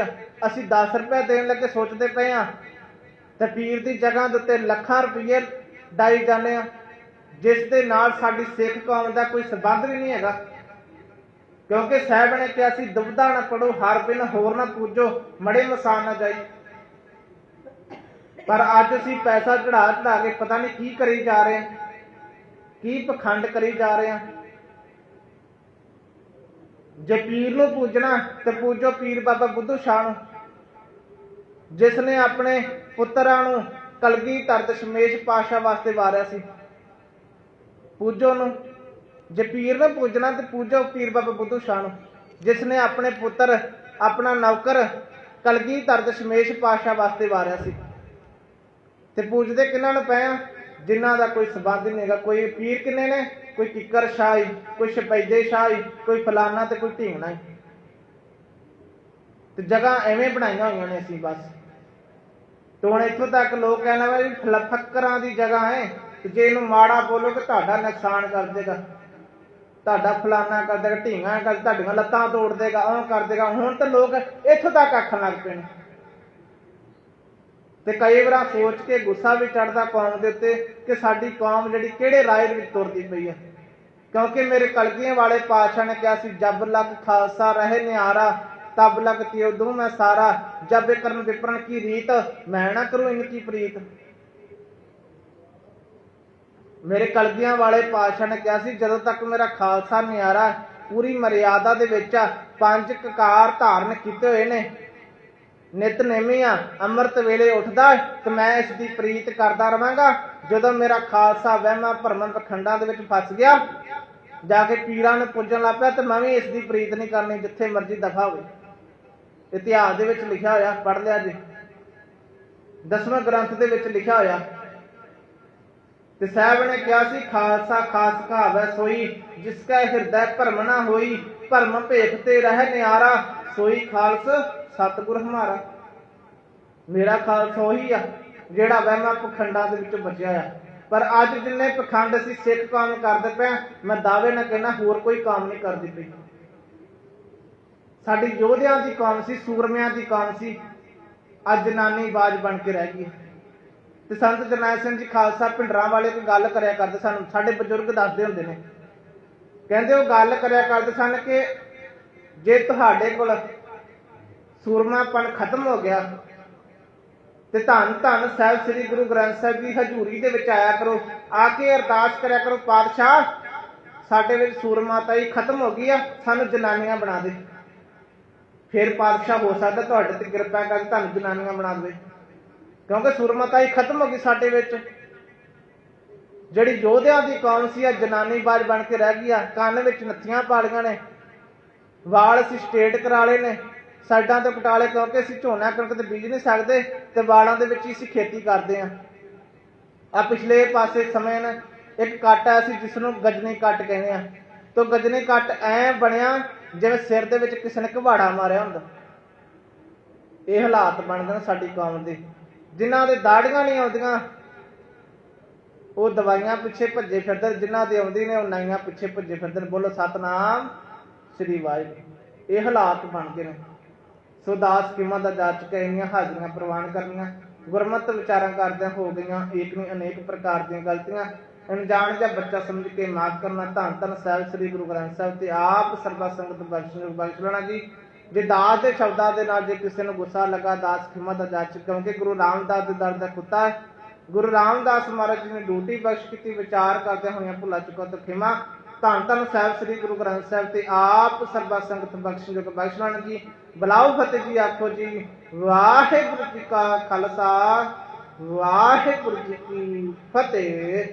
ਅਸੀਂ 10 ਰੁਪਏ ਦੇਣ ਲੱਗੇ ਸੋਚਦੇ ਪਏ ਆ ਤੇ ਪੀਰ ਦੀ ਜਗ੍ਹਾ ਦੇ ਉੱਤੇ ਲੱਖਾਂ ਰੁਪਏ ਡਾਈ ਜਾਂਦੇ ਆ ਜਿਸ ਦੇ ਨਾਲ ਸਾਡੀ ਸਿੱਖ ਕੌਮ ਦਾ ਕੋਈ ਸਬੰਧ ਵੀ ਨਹੀਂ ਹੈਗਾ। ਕਿਉਂਕਿ ਸਾਹਿਬ ਨੇ ਕਿਹਾ ਸੀ ਦੁਬਦਾ ਨਾ ਪੜੋ ਹਰ ਬਿਨ ਹੋਰ ਨਾ ਪੂਜੋ, ਮੜੇ ਮਸਾਨ ਨਾ ਜਾਈ। ਪਰ ਅੱਜ ਅਸੀਂ ਪੈਸਾ ਚੜਾ ਚੜਾ ਕੇ ਪਤਾ ਨਹੀਂ ਕੀ ਕਰੀ ਜਾ ਰਹੇ ਹਾਂ, ਕੀ ਪਖੰਡ ਕਰੀ ਜਾ ਰਹੇ ਹਾਂ। ਜੇ ਪੀਰ ਨੂੰ ਪੂਜਣਾ ਤੇ ਪੂਜੋ ਪੀਰ ਬਾਬਾ ਬੁੱਧੂ ਸ਼ਾਹ ਨੂੰ। ਜਿਸ ਨੇ ਆਪਣੇ ਪੁੱਤਰਾਂ ਨੂੰ ਕਲਗੀ ਦਸ਼ਮੇਸ਼ ਪਾਸ਼ਾ ਵਾਸਤੇ ਵਾਰਿਆ ਸੀ। ਪੂਜੋ ਨੂੰ, ਜੇ ਪੀਰ ਨੂੰ ਪੂਜਣਾ ਤੇ ਪੂਜੋ ਪੀਰ ਬਾਬਾ ਬੁੱਧੂ ਸ਼ਾਹ ਨੂੰ। ਜਿਸ ਨੇ ਆਪਣੇ ਪੁੱਤਰ, ਆਪਣਾ ਨੌਕਰ ਕਲਗੀ ਦਸ਼ਮੇਸ਼ ਪਾਸ਼ਾ ਵਾਸਤੇ ਵਾਰਿਆ ਸੀ। ਤੇ ਪੂਜਦੇ ਕਿਹਨਾਂ ਨੂੰ ਪਏ ਆ? ਜਿਨ੍ਹਾਂ ਦਾ ਕੋਈ ਸਬੰਧ ਨਹੀਂ ਹੈਗਾ। ਕੋਈ ਪੀਰ ਕਿੰਨੇ ਨੇ? ਕੋਈ ਕਿੱਕਰ ਸ਼ਾਹੀ, ਕੋਈ ਸ਼ਪੈਦੇ ਸ਼ਾਹੀ, ਕੋਈ ਫਲਾਨਾ ਤੇ ਕੋਈ ਢੀਂਗਣਾ ਤੇ ਜਗ੍ਹਾ ਐਵੇਂ ਬਣਾਈਆਂ ਹੋਈਆਂ ਨੇ ਅਸੀਂ ਬਸ। ਤੇ ਹੁਣ ਇੱਥੋਂ ਤੱਕ ਲੋਕ ਕਹਿਣਾ ਵਾ ਵੀ ਫਲ- ਫੱਕਰਾਂ ਦੀ ਜਗ੍ਹਾ ਹੈ। ਤੇ ਜੇ ਇਹਨੂੰ ਮਾੜਾ ਬੋਲੋਗੇ ਤੁਹਾਡਾ ਨੁਕਸਾਨ ਕਰ ਦੇਗਾ। ਤੁਹਾਡਾ ਫਲਾਨਾ ਕਰ ਦੇਗਾ ਢੀਂਗਾ ਕਰ ਤੁਹਾਡੀਆਂ ਲੱਤਾਂ ਤੋੜ ਦੇਗਾ ਉਹ ਕਰ ਦੇਗਾ। ਹੁਣ ਤਾਂ ਲੋਕ ਇੱਥੋਂ ਤੱਕ ਆਖਣ ਲੱਗ ਪਏ ਨੇ। ਤੇ ਕਈ ਵਾਰ ਸੋਚ ਕੇ ਗੁੱਸਾ ਵੀ ਚੜਦਾ ਕੌਮ ਦੇ ਉੱਤੇ ਕਿ ਸਾਡੀ ਕੌਮ ਜਿਹੜੀ ਕਿਹੜੇ ਰਾਹ ਵਿੱਚ ਤੁਰਦੀ ਪਈ ਹੈ ਕਿਉਂਕਿ ਮੇਰੇ ਕਲਗੀਆਂ ਵਾਲੇ ਪਾਤਸ਼ਾਹ ਨੇ ਕਿਹਾ ਸੀ, ਜਬ ਲਗ ਖਾਲਸਾ ਰਹੇ ਨਿਆਰਾ, ਤਬ ਲਗ ਤਿਉ ਮੈਂ ਸਾਰਾ। ਜਬ ਕਰਨ ਵਿਪਰਨ ਕੀ ਰੀਤ, ਮੈਂ ਨਾ ਕਰੂੰ ਇਨ ਕੀ ਪ੍ਰੀਤ। ਮੇਰੇ ਕਲਗੀਆਂ ਵਾਲੇ ਪਾਤਸ਼ਾਹ ਨੇ ਕਿਹਾ ਸੀ, ਜਦੋਂ ਤੱਕ ਮੇਰਾ ਖਾਲਸਾ ਨਿਆਰਾ ਪੂਰੀ ਮਰਿਆਦਾ ਦੇ ਵਿੱਚ ਪੰਜ ਕਕਾਰ ਧਾਰਨ ਕੀਤੇ ਹੋਏ ਨੇ ਨਿਤਨੇਮੀ ਆ ਅੰਮ੍ਰਿਤ ਵੇਲੇ ਉੱਠਦਾ ਤੇ ਮੈਂ ਇਸ ਦੀ ਪ੍ਰੀਤ ਕਰਦਾ ਰਵਾਂਗਾ। ਜਦੋਂ ਮੇਰਾ ਖਾਲਸਾ ਵਹਿਮਾਂ ਭਰਮਾਂ ਪਖੰਡਾਂ ਦੇ ਵਿੱਚ ਫਸ ਗਿਆ, ਜਾ ਕੇ ਪੀਰਾਂ ਨੂੰ ਪੁੱਜਣ ਲੱਗ ਪਿਆ ਤੇ ਮੈਂ ਵੀ ਇਸ ਦੀ ਪ੍ਰੀਤ ਨਹੀਂ ਕਰਨੀ ਜਿੱਥੇ ਮਰਜ਼ੀ ਦਫਾ ਹੋਵੇ। ਇਤਿਹਾਸ ਦੇ ਵਿੱਚ ਲਿਖਿਆ ਹੋਇਆ ਪੜ ਲਿਆ ਜੀ। ਦਸਵੇਂ ਗ੍ਰੰਥ ਦੇ ਵਿੱਚ ਲਿਖਿਆ ਹੋਇਆ, ਤੇ ਸਾਹਿਬ ਨੇ ਕਿਹਾ ਸੀ, ਖਾਲਸਾ ਖਾਸ ਕਹਾਵੈ ਸੋਈ, ਜਿਸ ਕੈ ਹਿਰਦੈ ਭਰਮ ਨਾ ਹੋਈ, ਭਰਮ ਭੇਖ ਤੇ ਰਹਿ ਨਿਆਰਾ, ਸੋਈ ਖਾਲਸ ਸਤਿਗੁਰ ਹਮਾਰਾ। ਮੇਰਾ ਖਾਲਸਾ ਉਹੀ ਆ, ਜਿਹੜਾ ਵਹਿਮਾਂ ਪਖੰਡਾਂ ਦੇ ਵਿੱਚ ਬਚਿਆ ਆ। ਪਰ ਅੱਜ ਜਿੰਨੇ ਪਖੰਡ ਅਸੀਂ ਸਿੱਖ ਕੰਮ ਕਰਦੇ ਪਏ ਮੈਂ ਦਾਅਵੇ ਨਾਲ ਕਹਿੰਦਾ ਹੋਰ ਕੋਈ ਕੰਮ ਨਹੀਂ ਕਰਦੀ ਪਈ। ਸਾਡੀ ਯੋਧਿਆਂ ਦੀ ਕੌਮ ਸੀ, ਸੂਰਮਿਆਂ ਦੀ ਕੌਮ ਸੀ, ਅੱਜ ਜਨਾਨੀ ਬਾਜ ਬਣ ਕੇ ਰਹਿ ਗਈ। ਤੇ ਸੰਤ ਜਰਨੈਲ ਸਿੰਘ ਜੀ ਖਾਲਸਾ ਪਿੰਡਰਾਂ ਵਾਲੇ ਕੋਈ ਗੱਲ ਕਰਿਆ ਕਰਦੇ ਸਾਨੂੰ, ਸਾਡੇ ਬਜ਼ੁਰਗ ਦੱਸਦੇ ਹੁੰਦੇ ਨੇ। ਕਹਿੰਦੇ ਉਹ ਗੱਲ ਕਰਿਆ ਕਰਦੇ ਸਨ ਕਿ ਜੇ ਤੁਹਾਡੇ ਕੋਲ ਸੂਰਮਾਪਨ ਖਤਮ ਹੋ ਗਿਆ। ਤੇ ਧੰਨ ਧੰਨ ਸਾਹਿਬ ਸ੍ਰੀ ਗੁਰੂ ਗ੍ਰੰਥ ਸਾਹਿਬ ਦੀ ਹਜ਼ੂਰੀ ਦੇ ਵਿੱਚ ਆਇਆ ਕਰੋ। ਆ ਕੇ ਅਰਦਾਸ ਕਰਿਆ ਕਰੋ, ਪਾਤਸ਼ਾਹ, ਸਾਡੇ ਵਿੱਚ ਸੂਰਮਾਤਾ ਖਤਮ ਹੋ ਗਈ ਆ, ਸਾਨੂੰ ਜਨਾਨੀਆਂ ਬਣਾ ਦੇ। ਫਿਰ ਪਾਤਸ਼ਾਹ ਹੋ ਸਕਦਾ ਤੁਹਾਡੇ ਤੇ ਕਿਰਪਾ ਕਰਕੇ ਤੁਹਾਨੂੰ ਜਨਾਨੀਆਂ ਬਣਾ ਦੇਵੇ। ਕਿਉਂਕਿ ਸੂਰਮਤਾ ਹੀ ਖਤਮ ਹੋ ਗਈ ਸਾਡੇ ਵਿੱਚ। ਜਿਹੜੀ ਯੋਧਿਆਂ ਦੀ ਕੌਮ ਸੀ, ਆ ਜਨਾਨੀ ਬਾਜ ਬਣ ਕੇ ਰਹਿ ਗਈ ਆ, ਕੰਨ ਵਿੱਚ ਨੱਥੀਆਂ ਪਾ ਲਈਆਂ ਨੇ। ਵਾਲ ਅਸੀਂ ਸਟੇਟ ਕਰਾ ਲਏ ਨੇ। ਸਾਈਡਾਂ ਤੇ ਕਟਾਲੇ ਕਿਉਂਕਿ ਅਸੀਂ ਝੋਨਾ ਕਣਕ ਤੇ ਬੀਜ ਨਹੀਂ ਸਕਦੇ ਤੇ ਵਾਲਾਂ ਦੇ ਵਿੱਚ ਹੀ ਅਸੀਂ ਖੇਤੀ ਕਰਦੇ ਆ ਆ ਪਿਛਲੇ ਪਾਸੇ ਸਮੇਂ ਨੇ ਇੱਕ ਕੱਟ ਆਇਆ ਸੀ ਜਿਸ ਨੂੰ ਗਜਨੀ ਕੱਟ ਕਹਿੰਦੇ ਆ ਤੋ ਗਜਨੀ ਕੱਟ ਐ ਬਣਿਆ ਜਿਵੇਂ ਸਿਰ ਦੇ ਵਿੱਚ ਕਿਸੇ ਨੇ ਘਵਾੜਾ ਮਾਰਿਆ ਹੁੰਦਾ। ਇਹ ਹਾਲਾਤ ਬਣਦੇ ਨੇ ਸਾਡੀ ਕੌਮ ਦੇ। ਜਿਨ੍ਹਾਂ ਦੇ ਦਾੜੀਆਂ ਨਹੀਂ ਆਉਂਦੀਆਂ ਉਹ ਦਵਾਈਆਂ ਪਿੱਛੇ ਭੱਜੇ ਫਿਰਦੇ ਨੇ, ਜਿਨ੍ਹਾਂ ਦੇ ਆਉਂਦੀ ਨੇ ਉਹ ਨਾਈਆਂ ਪਿੱਛੇ ਭੱਜੇ ਫਿਰਦੇ ਨੇ। ਬੋਲੋ ਸਤਨਾਮ ਸ੍ਰੀ ਵਾਹਿਗੁਰੂ। ਇਹ ਹਾਲਾਤ ਬਣਦੇ ਨੇ। ਸੋ ਦਾਸ ਕੀਮਾ ਦਾ ਜਾ ਇੰਨੀਆਂ ਹਾਜ਼ਰੀਆਂ ਪ੍ਰਵਾਨ ਕਰਨੀਆਂ, ਗੁਰਮਤਿ ਵਿਚਾਰਾਂ ਕਰਦਿਆਂ ਹੋ ਗਈਆਂ, ਏਕ ਨਹੀਂ ਅਨੇਕ ਪ੍ਰਕਾਰ ਦੀਆਂ ਗਲਤੀਆਂ। ਅਣਜਾਣ ਜਾਂ ਬੱਚਾ ਸਮਝ ਕੇ ਮਾਫ ਕਰਨਾ, ਧੰਨ ਧੰਨ ਸਾਹਿਬ, ਸ੍ਰੀ ਗੁਰੂ ਗ੍ਰੰਥ ਸਾਹਿਬ ਤੇ ਆਪ ਸਰਬਾ ਸੰਗਤ ਬਖਸ਼ ਬਖਸ਼ ਜੀ। ਜੇ ਦਾਸ ਦੇ ਸ਼ਬਦਾਂ ਦੇ ਨਾਲ ਜੇ ਕਿਸੇ ਨੂੰ ਗੁੱਸਾ ਲੱਗਾ, ਦਾਸ ਖਿਮਾ ਦਾ ਜਾ ਕਿਉਂਕਿ ਗੁਰੂ ਰਾਮਦਾਸ ਦੇ ਦਰ ਦਾ ਕੁੱਤਾ ਹੈ। ਗੁਰੂ ਰਾਮਦਾਸ ਮਹਾਰਾਜ ਜੀ ਨੇ ਡਿਊਟੀ ਬਖਸ਼ ਕੀਤੀ, ਵਿਚਾਰ ਕਰਦੇ ਹੋਇਆਂ ਭੁੱਲਾ ਚੁੱਕਾ ਤਾਂ ਖਿਮਾ ਧੰਨ ਧੰਨ ਸਾਹਿਬ, ਸ੍ਰੀ ਗੁਰੂ ਗ੍ਰੰਥ ਸਾਹਿਬ ਤੇ ਆਪ ਸਰਬਾ ਸੰਗਤ ਬਖਸ਼ ਜੋ ਬਖਸ਼ ਲੈਣ ਜੀ। ਬਲਾਉ ਫਤਿਹ ਜੀ, ਆਖੋ ਜੀ। ਵਾਹਿਗੁਰੂ ਜੀ ਕਾ ਖਾਲਸਾ, ਵਾਹਿਗੁਰੂ ਜੀ ਕੀ ਫਤਿਹ।